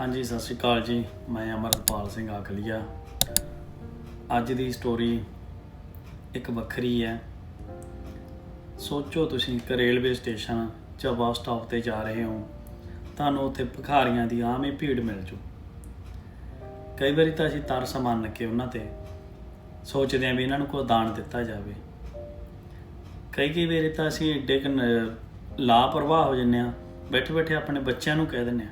ਹਾਂਜੀ, ਸਤਿ ਸ਼੍ਰੀ ਅਕਾਲ ਜੀ। ਮੈਂ ਅਮਰਪਾਲ ਸਿੰਘ ਆਖਲੀਆ। ਅੱਜ ਦੀ ਸਟੋਰੀ ਇੱਕ ਵੱਖਰੀ ਹੈ। ਸੋਚੋ ਤੁਸੀਂ, ਇੱਕ ਰੇਲਵੇ ਸਟੇਸ਼ਨ ਜਾਂ ਬੱਸ ਸਟਾਪ ਤੇ ਜਾ ਰਹੇ ਹੋ, ਤੁਹਾਨੂੰ ਉੱਥੇ ਭਿਖਾਰੀਆਂ ਦੀ ਆਮ ਹੀ ਭੀੜ ਮਿਲ ਜੂ। ਕਈ ਵਾਰੀ ਤਾਂ ਅਸੀਂ ਤਰਸ ਮੰਨ ਕੇ ਉਹਨਾਂ ਤੇ ਸੋਚਦੇ ਹਾਂ ਵੀ ਇਹਨਾਂ ਨੂੰ ਕੋਈ ਦਾਨ ਦਿੱਤਾ ਜਾਵੇ। ਕਈ ਕਈ ਵਾਰੀ ਤਾਂ ਅਸੀਂ ਏਡੇ ਕੁ ਨ- ਲਾਪਰਵਾਹ ਹੋ ਜੰਨੇ ਆ ਬੈਠੇ ਬੈਠੇ ਆਪਣੇ ਬੱਚਿਆਂ ਨੂੰ ਕਹਿ ਦਿੰਦੇ ਆ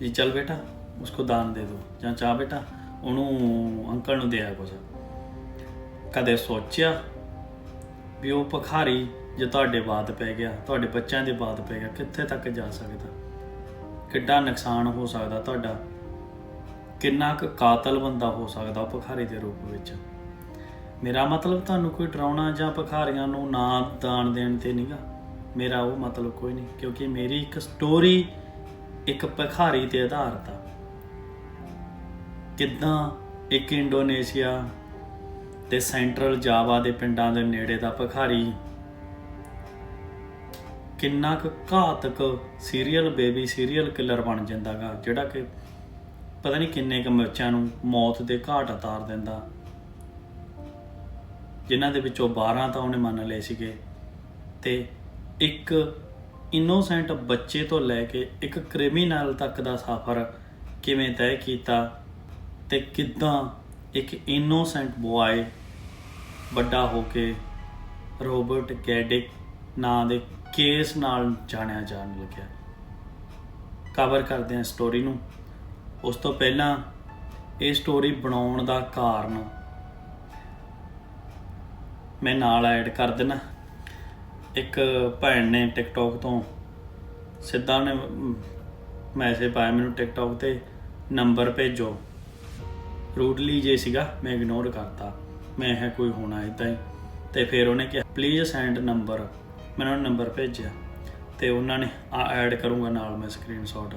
ਜੀ ਚੱਲ ਬੇਟਾ, ਉਸਕੋ ਦਾਨ ਦੇ ਦੋ। ਜਾਂ ਚਾਹ ਬੇਟਾ, ਉਹਨੂੰ ਅੰਕਲ ਨੂੰ ਦਿਆ ਕੁਛ ਕਦੇ ਸੋਚਿਆ ਵੀ ਉਹ ਭਖਾਰੀ ਜੇ ਤੁਹਾਡੇ ਬਾਤ ਪੈ ਗਿਆ, ਤੁਹਾਡੇ ਬੱਚਿਆਂ ਦੇ ਬਾਤ ਪੈ ਗਿਆ, ਕਿੱਥੇ ਤੱਕ ਜਾ ਸਕਦਾ? ਕਿੱਡਾ ਨੁਕਸਾਨ ਹੋ ਸਕਦਾ ਤੁਹਾਡਾ? ਕਿੰਨਾ ਕੁ ਕਾਤਲ ਬੰਦਾ ਹੋ ਸਕਦਾ ਉਹ ਭਖਾਰੀ ਦੇ ਰੂਪ ਵਿੱਚ? ਮੇਰਾ ਮਤਲਬ ਤੁਹਾਨੂੰ ਕੋਈ ਡਰਾਉਣਾ ਜਾਂ ਭਖਾਰੀਆਂ ਨੂੰ ਨਾ ਦਾਨ ਦੇਣ ਤੇ ਨਹੀਂਗਾ ਮੇਰਾ ਉਹ ਮਤਲਬ ਕੋਈ ਨਹੀਂ, ਕਿਉਂਕਿ ਮੇਰੀ ਇੱਕ ਸਟੋਰੀ ਇੱਕ ਭਿਖਾਰੀ ਤੇ ਆਧਾਰਿਤ ਆ ਕਿੱਦਾਂ ਇੱਕ ਇੰਡੋਨੇਸ਼ੀਆ ਤੇ ਸੈਂਟਰਲ ਜਾਵਾ ਦੇ ਪਿੰਡਾਂ ਦੇ ਨੇੜੇ ਦਾ ਭਿਖਾਰੀ ਕਿੰਨਾ ਕੁ ਘਾਤਕ ਸੀਰੀਅਲ ਬੇਬੀ ਸੀਰੀਅਲ ਕਿਲਰ ਬਣ ਜਾਂਦਾਗਾ ਜਿਹੜਾ ਕਿ ਪਤਾ ਨਹੀਂ ਕਿੰਨੇ ਕੁ ਬੱਚਿਆਂ ਨੂੰ ਮੌਤ ਦੇ ਘਾਟ ਉਤਾਰ ਦਿੰਦਾ। ਜਿਨ੍ਹਾਂ ਦੇ ਵਿੱਚੋਂ 12 ਤਾਂ ਉਹਨੇ ਮੰਨ ਲਏ ਸੀਗੇ ਤੇ ਇੱਕ ਇਨੋਸੈਂਟ ਬੱਚੇ ਤੋਂ ਲੈ ਕੇ ਇੱਕ ਕ੍ਰਿਮੀਨਲ ਤੱਕ ਦਾ ਸਫ਼ਰ ਕਿਵੇਂ ਤੈਅ ਕੀਤਾ ਤੇ ਕਿੱਦਾਂ ਇੱਕ ਇਨੋਸੈਂਟ ਬੁਆਏ ਵੱਡਾ ਹੋ ਕੇ ਰੋਬਰਟ ਗੈਡਿਕ ਨਾਂ ਦੇ ਕੇਸ ਨਾਲ ਜਾਣਿਆ ਜਾਣ ਲੱਗਿਆ। ਕਵਰ ਕਰਦੇ ਹਾਂ ਸਟੋਰੀ ਨੂੰ। ਉਸ ਤੋਂ ਪਹਿਲਾਂ ਇਹ ਸਟੋਰੀ ਬਣਾਉਣ ਦਾ ਕਾਰਨ ਮੈਂ ਨਾਲ ਐਡ ਕਰ ਦੇਣਾ ਇੱਕ ਭੈਣ ਨੇ ਟਿਕਟੌਕ ਤੋਂ ਸਿੱਧਾ ਉਹਨੇ ਮੈਸੇਜ ਪਾਇਆ ਮੈਨੂੰ ਟਿਕਟੌਕ ਤੇ ਨੰਬਰ ਭੇਜੋ। ਰੂਡਲੀ ਜੇ ਸੀਗਾ, ਮੈਂ ਇਗਨੋਰ ਕਰਤਾ। ਮੈਂ ਹੈ ਕੋਈ ਹੋਣਾ ਇਦਾਂ ਹੀ। ਤੇ ਫਿਰ ਉਹਨੇ ਕਿਹਾ ਪਲੀਜ਼ ਸੈਂਡ ਨੰਬਰ ਮੈਂ ਉਹਨਾਂ ਨੂੰ ਨੰਬਰ ਭੇਜਿਆ। ਤੇ ਉਹਨਾਂ ਨੇ, ਆ ਐਡ ਕਰੂੰਗਾ ਨਾਲ ਮੈਂ ਸਕਰੀਨਸ਼ਾਟ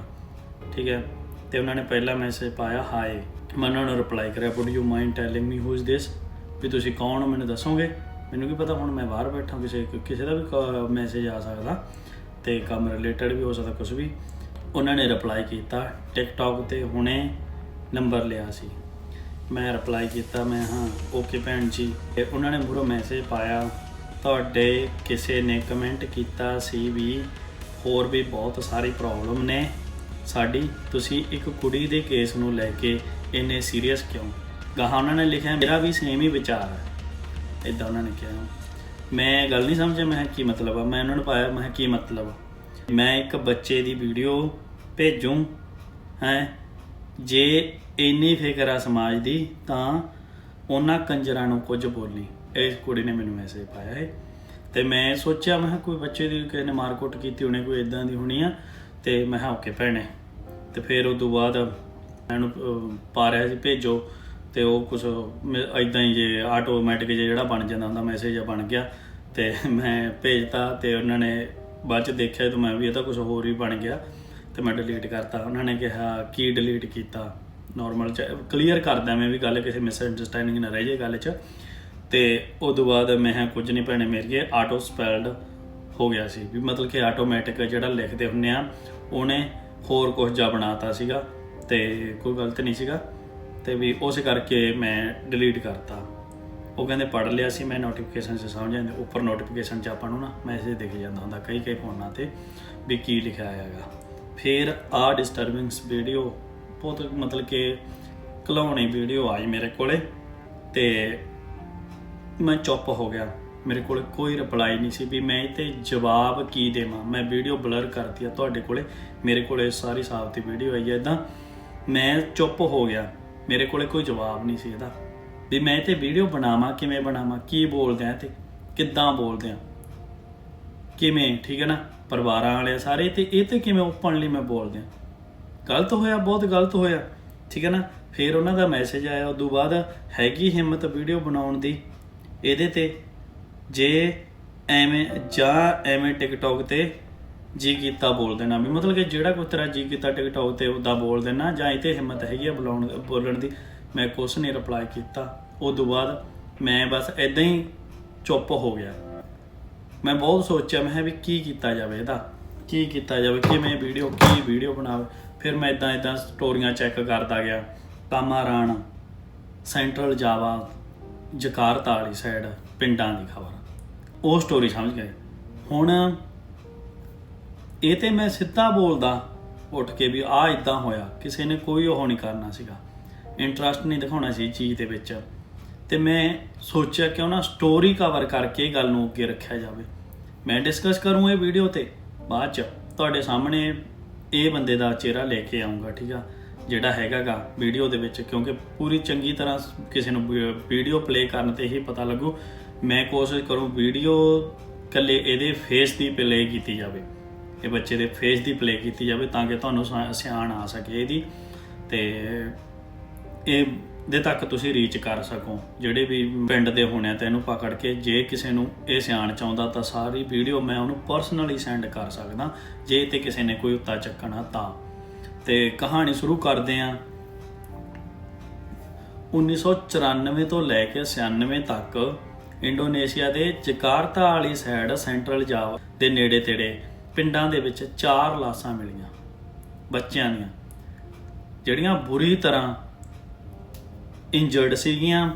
ਠੀਕ ਹੈ? ਤੇ ਉਹਨਾਂ ਨੇ ਪਹਿਲਾ ਮੈਸੇਜ ਪਾਇਆ ਹਾਈ ਮੈਂ ਉਹਨਾਂ ਨੂੰ ਰਿਪਲਾਈ ਕਰਿਆ would you mind telling me who is this ਵੀ ਤੁਸੀਂ ਕੌਣ ਹੋ? ਮੈਨੂੰ ਦੱਸੋਗੇ? ਮੈਨੂੰ ਕੀ ਪਤਾ ਹੁਣ ਮੈਂ ਬਾਹਰ ਬੈਠਾ ਕਿਸੇ ਕਿਸੇ ਦਾ ਵੀ ਮੈਸੇਜ ਆ ਸਕਦਾ ਤੇ ਕੰਮ ਰਿਲੇਟਡ ਵੀ ਹੋ ਸਕਦਾ ਕੁਝ ਵੀ। ਉਹਨਾਂ ਨੇ ਰਿਪਲਾਈ ਕੀਤਾ ਟਿਕਟੌਕ ਤੇ ਹੁਣੇ ਨੰਬਰ ਲਿਆ ਸੀ। ਮੈਂ ਰਿਪਲਾਈ ਕੀਤਾ, ਮੈਂ ਹਾਂ ਓਕੇ ਭੈਣ ਜੀ। ਤੇ ਉਹਨਾਂ ਨੇ ਮੂਰੋ ਮੈਸੇਜ ਪਾਇਆ, ਤੁਹਾਡੇ ਕਿਸੇ ਨੇ ਕਮੈਂਟ ਕੀਤਾ ਸੀ ਵੀ ਹੋਰ ਵੀ ਬਹੁਤ ਸਾਰੀ ਪ੍ਰੋਬਲਮ ਨੇ। ਸਾਡੀ, ਤੁਸੀਂ ਇੱਕ ਕੁੜੀ ਦੇ ਕੇਸ ਨੂੰ ਲੈ ਕੇ ਇੰਨੇ ਸੀਰੀਅਸ ਕਿਉਂ? ਗਾਹਾਂ ਉਹਨਾਂ ਨੇ ਲਿਖਿਆ, ਮੇਰਾ ਵੀ ਸੇਮ ਹੀ ਵਿਚਾਰ ਹੈ। ਇਦਾਂ ਉਹਨਾਂ ਨੇ ਕਿਹਾ। ਮੈਂ ਗੱਲ ਨਹੀਂ ਸਮਝਿਆ, ਮੈਂ ਕਿਹਾ ਕੀ ਮਤਲਬ ਆ? ਮੈਂ ਉਹਨਾਂ ਨੂੰ ਪਾਇਆ, ਮੈਂ ਕਿਹਾ ਕੀ ਮਤਲਬ ਮੈਂ ਇੱਕ ਬੱਚੇ ਦੀ ਵੀਡੀਓ ਭੇਜੂੰ, ਹੈ? ਜੇ ਇੰਨੀ ਫਿਕਰ ਆ ਸਮਾਜ ਦੀ, ਤਾਂ ਉਹਨਾਂ ਕੰਜਰਾਂ ਨੂੰ ਕੁਝ ਬੋਲੀ। ਇਸ ਕੁੜੀ ਨੇ ਮੈਨੂੰ ਮੈਸੇਜ ਪਾਇਆ ਹੈ ਤੇ ਮੈਂ ਸੋਚਿਆ, ਮੈਂ ਕਿਹਾ ਕੋਈ ਬੱਚੇ ਦੀ ਕਿਸੇ ਨੇ ਮਾਰਕੁੱਟ ਕੀਤੀ ਹੋਣੀ, ਕੋਈ ਇਦਾਂ ਦੀ ਹੋਣੀ ਆ, ਤੇ ਮੈਂ ਕਿਹਾ ਓਕੇ ਭੈਣੇ। ਤੇ ਫਿਰ ਉਸ ਤੋਂ ਬਾਅਦ ਮੈਨੂੰ ਪਾ ਰਿਹਾ ਸੀ, ਭੇਜੋ। ਤੇ ਉਹ ਕੁਝ ਇਦਾਂ ਹੀ ਜੇ ਆਟੋਮੈਟਿਕ ਜਿਹੜਾ ਬਣ ਜਾਂਦਾ ਹੁੰਦਾ ਮੈਸੇਜ ਆ ਬਣ ਗਿਆ ਤੇ ਮੈਂ ਭੇਜਤਾ ਤੇ ਉਹਨਾਂ ਨੇ ਬਾਅਦ ਚ ਦੇਖਿਆ ਤਾਂ ਮੈਂ ਵੀ ਇਹ ਤਾਂ ਕੁਝ ਹੋਰ ਹੀ ਬਣ ਗਿਆ ਤੇ ਮੈਂ ਡਿਲੀਟ ਕਰਤਾ। ਉਹਨਾਂ ਨੇ ਕਿਹਾ, ਕੀ ਡਿਲੀਟ ਕੀਤਾ? ਨਾਰਮਲ ਚ ਕਲੀਅਰ ਕਰਦਾ ਮੈਂ ਵੀ ਗੱਲ ਕਿਸੇ ਮਿਸ ਅੰਡਰਸਟੈਂਡਿੰਗ ਨਾ ਰਹਿ ਜੇ ਗੱਲ ਚ। ਤੇ ਉਸ ਤੋਂ ਬਾਅਦ ਮੈਂ ਕਿਹਾ, ਕੁਝ ਨਹੀਂ ਭੈਣੇ ਮੇਰੀਏ ਆਟੋ ਸਪੈਲਡ ਹੋ ਗਿਆ ਸੀ। ਵੀ ਮਤਲਬ ਕਿ ਆਟੋਮੈਟਿਕ ਜਿਹੜਾ ਲਿਖਦੇ ਹੁੰਨੇ ਆ, ਉਹਨੇ ਹੋਰ ਕੁਝ ਜਾ ਬਣਾਤਾ ਸੀਗਾ ਤੇ ਕੋਈ ਗਲਤ ਨਹੀਂ ਸੀਗਾ। ਤੇ ਵੀ ਉਸ ਕਰਕੇ ਮੈਂ ਡਿਲੀਟ ਕਰਤਾ। ਉਹ ਕਹਿੰਦੇ ਪੜ ਲਿਆ ਸੀ, ਮੈਂ ਨੋਟੀਫਿਕੇਸ਼ਨ 'ਚ ਸਮਝ ਜਾਂਦੇ, ਉੱਪਰ ਨੋਟੀਫਿਕੇਸ਼ਨ 'ਚ ਆਪਾਂ ਨੂੰ ਨਾ ਮੈਸੇਜ ਦਿਖ ਜਾਂਦਾ ਹੁੰਦਾ ਕਈ ਕਈ ਫੋਨਾਂ ਤੇ ਵੀ ਕੀ ਲਿਖਿਆ ਹੈਗਾ। ਫਿਰ ਆ ਡਿਸਟਰਬਿੰਗਸ ਵੀਡੀਓ ਬਹੁਤ ਮਤਲਬ ਕਿ ਘਲਾਉਣੀ ਵੀਡੀਓ ਆਈ ਮੇਰੇ ਕੋਲੇ ਤੇ ਮੈਂ ਚੁੱਪ ਹੋ ਗਿਆ। ਮੇਰੇ ਕੋਲ ਕੋਈ ਰਿਪਲਾਈ ਨਹੀਂ ਸੀ ਵੀ ਮੈਂ ਇਹ ਤੇ ਜਵਾਬ ਕੀ ਦੇਵਾਂ। ਮੈਂ ਵੀਡੀਓ ਬਲਰ ਕਰਤੀ ਆ ਤੁਹਾਡੇ ਕੋਲੇ, ਮੇਰੇ ਕੋਲੇ ਸਾਰੀ ਸਾਫ਼ ਦੀ ਵੀਡੀਓ ਆਈ ਹੈ ਇਦਾਂ ਮੈਂ ਚੁੱਪ ਹੋ ਗਿਆ। ਮੇਰੇ ਕੋਲੇ ਕੋਈ ਜਵਾਬ ਨਹੀਂ ਸੀ ਇਹਦਾ। ਵੀ ਮੈਂ ਇਹ ਤੇ ਵੀਡੀਓ ਬਣਾਵਾਂ, ਕਿਵੇਂ ਬਣਾਵਾਂ, ਕੀ ਬੋਲਦੇ ਆ ਤੇ ਕਿੱਦਾਂ ਬੋਲਦੇ ਆ ਕਿਵੇਂ, ਠੀਕ ਹੈ ਨਾ? ਪਰਿਵਾਰਾਂ ਵਾਲੇ ਸਾਰੇ ਤੇ ਇਹ ਤੇ ਕਿਵੇਂ ਓਪਨਲੀ ਮੈਂ ਬੋਲਦੇ ਆ ਗਲਤ ਹੋਇਆ, ਬਹੁਤ ਗਲਤ ਹੋਇਆ, ਠੀਕ ਹੈ ਨਾ? ਫਿਰ ਉਹਨਾਂ ਦਾ ਮੈਸੇਜ ਆਇਆ, ਉਦੋਂ ਬਾਅਦ ਹੈਗੀ ਹਿੰਮਤ ਵੀਡੀਓ ਬਣਾਉਣ ਦੀ। ਇਹਦੇ ਤੇ ਜੇ ਐਵੇਂ ਜਾਂ ਐਵੇਂ ਟਿਕਟੌਕ ਤੇ ਜੀ ਕੀਤਾ ਬੋਲ ਦੇਣਾ ਵੀ, ਮਤਲਬ ਕਿ ਜਿਹੜਾ ਕੋਈ ਤੇਰਾ ਜੀ ਕੀਤਾ ਟਿਕਟੌਕ ਤੇ ਉਹਦਾ ਬੋਲ ਦੇਣਾ, ਜਾਂ ਇਹ ਹਿੰਮਤ ਹੈਗੀ ਆ ਬੁਲਾਉਣ, ਬੋਲਣ ਦੀ। ਮੈਂ ਕੁਛ ਨਹੀਂ ਰਿਪਲਾਈ ਕੀਤਾ। ਉਦੋਂ ਬਾਅਦ ਮੈਂ ਬਸ ਐਦਾਂ ਹੀ ਚੁੱਪ ਹੋ ਗਿਆ। ਮੈਂ ਬਹੁਤ ਸੋਚਿਆ, ਮੈਂ ਕਿਹਾ ਵੀ ਕੀ ਕੀਤਾ ਜਾਵੇ ਇਹਦਾ? ਕੀ ਕੀਤਾ ਜਾਵੇ? ਕਿਵੇਂ ਵੀਡੀਓ ਕੀ ਵੀਡੀਓ ਬਣਾਵੇ? ਫਿਰ ਮੈਂ ਇਦਾਂ ਇਦਾਂ ਸਟੋਰੀਆਂ ਚੈੱਕ ਕਰਦਾ ਗਿਆ। ਕਾਮਾਰਾਨ ਸੈਂਟਰਲ ਜਾਵਾ, ਜਕਾਰਤਾ ਵਾਲੀ ਸਾਈਡ ਪਿੰਡਾਂ ਦੀ ਖਬਰ। ਉਹ ਸਟੋਰੀ ਸਮਝ ਗਏ। ਹੁਣ ਇਹ ਤੇ ਮੈਂ ਸਿੱਧਾ ਬੋਲਦਾ ਉੱਠ ਕੇ ਵੀ ਆ ਇਦਾਂ ਹੋਇਆ, ਕਿਸੇ ਨੇ ਕੋਈ ਉਹ ਨਹੀਂ ਕਰਨਾ ਸੀਗਾ। ਇੰਟਰਸਟ ਨਹੀਂ ਦਿਖਾਉਣਾ ਸੀ ਚੀਜ਼ ਦੇ ਵਿੱਚ। ਤੇ ਮੈਂ ਸੋਚਿਆ ਕਿਉਂ ਨਾ ਸਟੋਰੀ ਕਵਰ ਕਰਕੇ ਗੱਲ ਨੂੰ ਅੱਗੇ ਰੱਖਿਆ ਜਾਵੇ। ਮੈਂ ਡਿਸਕਸ ਕਰੂੰ ਇਹ ਵੀਡੀਓ ਤੇ, ਬਾਅਦ ਚ ਤੁਹਾਡੇ ਸਾਹਮਣੇ ਇਹ ਬੰਦੇ ਦਾ ਚਿਹਰਾ ਲੈ ਕੇ ਆਉਂਗਾ ਠੀਕ ਆ? ਜਿਹੜਾ ਹੈਗਾਗਾ ਵੀਡੀਓ ਦੇ ਵਿੱਚ, ਕਿਉਂਕਿ ਪੂਰੀ ਚੰਗੀ ਤਰ੍ਹਾਂ ਕਿਸੇ ਨੂੰ ਵੀਡੀਓ ਪਲੇ ਕਰਨ ਤੇ ਹੀ ਪਤਾ ਲੱਗੂ। ਮੈਂ ਕੋਸ਼ਿਸ਼ ਕਰੂੰ ਵੀਡੀਓ ਕੱਲੇ ਇਹਦੇ ਫੇਸ ਦੀ ਪਲੇ ਕੀਤੀ ਜਾਵੇ। ਇਹ ਬੱਚੇ ਦੇ ਫੇਸ ਦੀ ਪਲੇ ਕੀਤੀ ਜਾਵੇ ਤਾਂ ਕਿ ਤੁਹਾਨੂੰ ਸਿਆਣ ਆ ਸਕੇ ਇਹਦੀ। ਤੇ ਇਹ ਦੇ ਤੱਕ ਤੁਸੀਂ ਰੀਚ ਕਰ ਸਕੋ। ਜਿਹੜੇ ਵੀ ਪਿੰਡ ਦੇ ਹੋਣੇ ਆ ਤੇ ਇਹਨੂੰ ਪਕੜ ਕੇ ਜੇ ਕਿਸੇ ਨੂੰ ਇਹ ਸਿਆਣ ਚਾਹੁੰਦਾ ਤਾਂ ਸਾਰੀ ਵੀਡੀਓ ਮੈਂ ਉਹਨੂੰ ਪਰਸਨਲੀ ਸੈਂਡ ਕਰ ਸਕਦਾ। ਜੇ ਤੇ ਕਿਸੇ ਨੇ ਕੋਈ ਉੱਤਾ ਚੱਕਣਾ ਤਾਂ। ਤੇ ਕਹਾਣੀ ਸ਼ੁਰੂ ਕਰਦੇ ਆ। 1994 ਤੋਂ ਲੈ ਕੇ 96 ਤੱਕ ਇੰਡੋਨੇਸ਼ੀਆ ਦੇ ਜਕਾਰਤਾ ਵਾਲੀ ਸਾਈਡ ਸੈਂਟਰਲ ਜਾਵਾ ਦੇ ਨੇੜੇ ਤੇੜੇ ਪਿੰਡਾਂ ਦੇ ਵਿੱਚ ਚਾਰ ਲਾਸ਼ਾਂ ਮਿਲੀਆਂ ਬੱਚਿਆਂ ਦੀਆਂ, ਜਿਹੜੀਆਂ ਬੁਰੀ ਤਰ੍ਹਾਂ ਇੰਜਰਡ ਸੀਗੀਆਂ,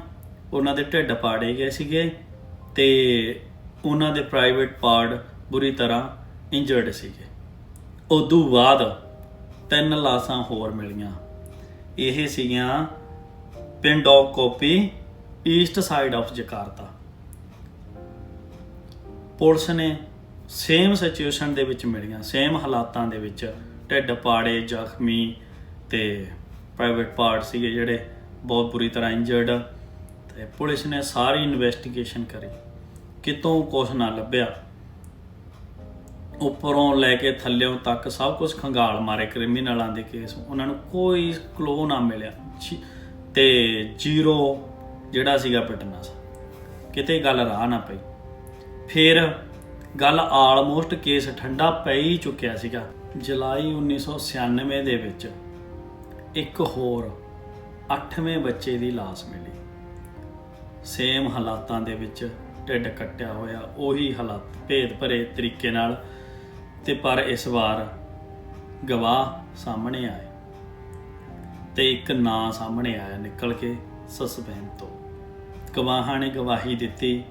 ਉਹਨਾਂ ਦੇ ਢਿੱਡ ਪਾੜੇ ਗਏ ਸੀਗੇ ਤੇ ਉਹਨਾਂ ਦੇ ਪ੍ਰਾਈਵੇਟ ਪਾਰਟ ਬੁਰੀ ਤਰ੍ਹਾਂ ਇੰਜਰਡ ਸੀਗੇ। ਉਦੋਂ ਬਾਅਦ ਤਿੰਨ ਲਾਸ਼ਾਂ ਹੋਰ ਮਿਲੀਆਂ। ਇਹ ਸੀਗੀਆਂ ਪਿੰਡ of Kopi east side of Jakarta. Police ਨੇ ਸੇਮ ਸਿਚੁਏਸ਼ਨ ਦੇ ਵਿੱਚ ਮਿਲੀਆਂ, ਸੇਮ ਹਾਲਾਤਾਂ ਦੇ ਵਿੱਚ ਢਿੱਡ ਪਾੜੇ, ਜ਼ਖਮੀ ਤੇ ਪ੍ਰਾਈਵੇਟ ਪਾਰਟ ਸੀਗੇ ਜਿਹੜੇ ਬਹੁਤ ਬੁਰੀ ਤਰ੍ਹਾਂ ਇੰਜਰਡ ਤੇ ਪੁਲਿਸ ਨੇ ਸਾਰੀ ਇਨਵੈਸਟੀਗੇਸ਼ਨ ਕਰੀ। ਕਿਤੋਂ ਕੁਝ ਨਾ ਲੱਭਿਆ। ਉੱਪਰੋਂ ਲੈ ਕੇ ਥੱਲਿਓਂ ਤੱਕ ਸਭ ਕੁਝ ਖੰਗਾਲ ਮਾਰੇ ਕ੍ਰਿਮੀਨਲਾਂ ਦੇ ਕੇਸ ਉਹਨਾਂ ਨੂੰ ਕੋਈ ਕਲੋ ਨਾ ਮਿਲਿਆ। ਜੀ- ਤੇ ਜ਼ੀਰੋ ਜਿਹੜਾ ਸੀਗਾ ਪਿਟਨੈਸ ਕਿਤੇ ਗੱਲ ਰਾਹ ਨਾ ਪਈ। ਫਿਰ ਗੱਲ ਆਲਮੋਸਟ ਕੇਸ ਠੰਡਾ ਪੈ ਹੀ ਚੁੱਕਿਆ ਸੀਗਾ, ਜੁਲਾਈ 1996 ਦੇ ਵਿੱਚ। ਇੱਕ ਹੋਰ 8ਵੇਂ ਬੱਚੇ ਦੀ ਲਾਸ਼ ਮਿਲੀ। ਸੇਮ ਹਾਲਾਤਾਂ ਦੇ ਵਿੱਚ ਢਿੱਡ ਕੱਟਿਆ ਹੋਇਆ, ਉਹੀ ਹਾਲਾਤ ਭੇਦ ਭਰੇ ਤਰੀਕੇ ਨਾਲ ਤੇ ਪਰ ਇਸ ਵਾਰ ਗਵਾਹ ਸਾਹਮਣੇ ਆਏ। ਤੇ ਇੱਕ ਨਾਂ ਸਾਹਮਣੇ ਆਇਆ ਨਿਕਲ ਕੇ ਸਸਪੈਂਸ ਤੋਂ। ਗਵਾਹਾਂ ਨੇ ਗਵਾਹੀ ਦਿੱਤੀ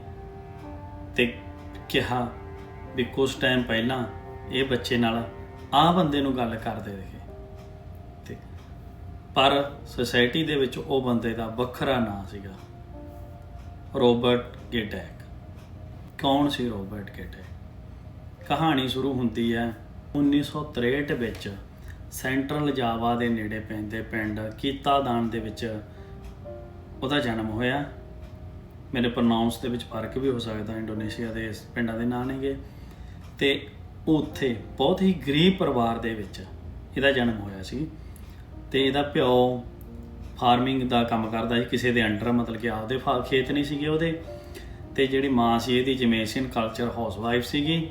ਤੇ ਕਿਹਾ ਵੀ ਕੁਝ ਟਾਈਮ ਪਹਿਲਾਂ ਇਹ ਬੱਚੇ ਨਾਲ ਆਹ ਬੰਦੇ ਨੂੰ ਗੱਲ ਕਰਦੇ ਰਹੇ ਤੇ ਪਰ ਸੁਸਾਇਟੀ ਦੇ ਵਿੱਚ ਉਹ ਬੰਦੇ ਦਾ ਵੱਖਰਾ ਨਾਂ ਸੀਗਾ। ਰੋਬਰਟ ਗੇਟੈਕ। ਕੌਣ ਸੀ ਰੋਬਰਟ ਗੇਟੈਕ? ਕਹਾਣੀ ਸ਼ੁਰੂ ਹੁੰਦੀ ਹੈ 1963 ਵਿੱਚ ਸੈਂਟਰਲ ਜਾਵਾ ਦੇ ਨੇੜੇ ਪੈਂਦੇ ਪਿੰਡ ਕੀਤਾਦਾਨ ਦੇ ਵਿੱਚ ਉਹਦਾ ਜਨਮ ਹੋਇਆ। ਮੇਰੇ ਪ੍ਰੋਨਾਂਸ ਦੇ ਵਿੱਚ ਫ਼ਰਕ ਵੀ ਹੋ ਸਕਦਾ, ਇੰਡੋਨੇਸ਼ੀਆ ਦੇ ਇਸ ਪਿੰਡਾਂ ਦੇ ਨਾਂ ਨੇਗੇ। ਤੇ ਉੱਥੇ ਬਹੁਤ ਹੀ ਗਰੀਬ ਪਰਿਵਾਰ ਦੇ ਵਿੱਚ ਇਹਦਾ ਜਨਮ ਹੋਇਆ ਸੀ ਤੇ ਇਹਦਾ ਪਿਓ ਫਾਰਮਿੰਗ ਦਾ ਕੰਮ ਕਰਦਾ ਸੀ, ਕਿਸੇ ਦੇ ਅੰਡਰ ਮਤਲਬ ਕਿ ਆਪਦੇ ਫਾ, ਖੇਤ ਨਹੀਂ ਸੀਗੇ ਉਹਦੇ ਤੇ ਜਿਹੜੀ ਮਾਂ ਸੀ ਇਹਦੀ ਜਮੇਸੀਅਨ ਕਲਚਰ ਹਾਊਸਵਾਈਫ ਸੀਗੀ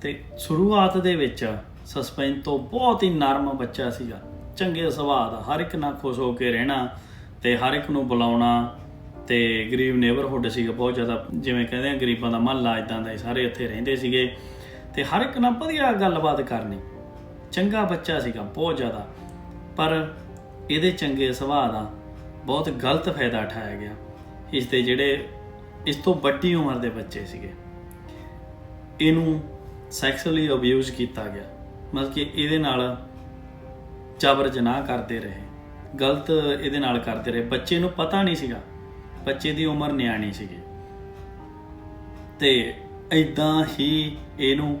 ਤੇ ਸ਼ੁਰੂਆਤ ਦੇ ਵਿੱਚ ਸਸਪੈਂਸ ਤੋਂ ਬਹੁਤ ਹੀ ਨਰਮ ਬੱਚਾ ਸੀਗਾ, ਚੰਗੇ ਸੁਭਾਅ ਦਾ, ਹਰ ਇੱਕ ਨਾਲ ਖੁਸ਼ ਹੋ ਕੇ ਰਹਿਣਾ ਤੇ ਹਰ ਇੱਕ ਨੂੰ ਬੁਲਾਉਣਾ ਤੇ ਗਰੀਬ ਨੇਬਰਹੁੱਡ ਸੀਗਾ, ਬਹੁਤ ਜ਼ਿਆਦਾ ਜਿਵੇਂ ਕਹਿੰਦੇ ਆ, ਗਰੀਬਾਂ ਦਾ ਮਹੱਲਾ ਇਦਾਂ ਦਾ ਸਾਰੇ ਇੱਥੇ ਰਹਿੰਦੇ ਸੀਗੇ ਤੇ ਹਰ ਇੱਕ ਨਾਲ ਵਧੀਆ ਗੱਲਬਾਤ ਕਰਨੀ। ਚੰਗਾ ਬੱਚਾ ਸੀਗਾ, ਬਹੁਤ ਜ਼ਿਆਦਾ। ਪਰ ਇਹਦੇ ਚੰਗੇ ਸੁਭਾਅ ਦਾ ਬਹੁਤ ਗਲਤ ਫਾਇਦਾ ਉਠਾਇਆ ਗਿਆ। ਇਸ ਦੇ ਜਿਹੜੇ, ਇਸ ਤੋਂ ਵੱਡੀ ਉਮਰ ਦੇ ਬੱਚੇ ਸੀਗੇ। ਇਹਨੂੰ ਸੈਕਸੁਅਲੀ ਅਬਿਊਜ਼ ਕੀਤਾ ਗਿਆ। ਮਤਲਬ ਕਿ ਇਹਦੇ ਨਾਲ ਜ਼ਬਰ ਜਨਾਹ ਕਰਦੇ ਰਹੇ। ਗਲਤ ਇਹਦੇ ਨਾਲ ਕਰਦੇ ਰਹੇ। ਬੱਚੇ ਨੂੰ ਪਤਾ ਨਹੀਂ ਸੀਗਾ। ਬੱਚੇ ਦੀ ਉਮਰ ਨਿਆਣੀ ਸੀਗੀ। ਤੇ ਇਦਾਂ ਹੀ ਇਹਨੂੰ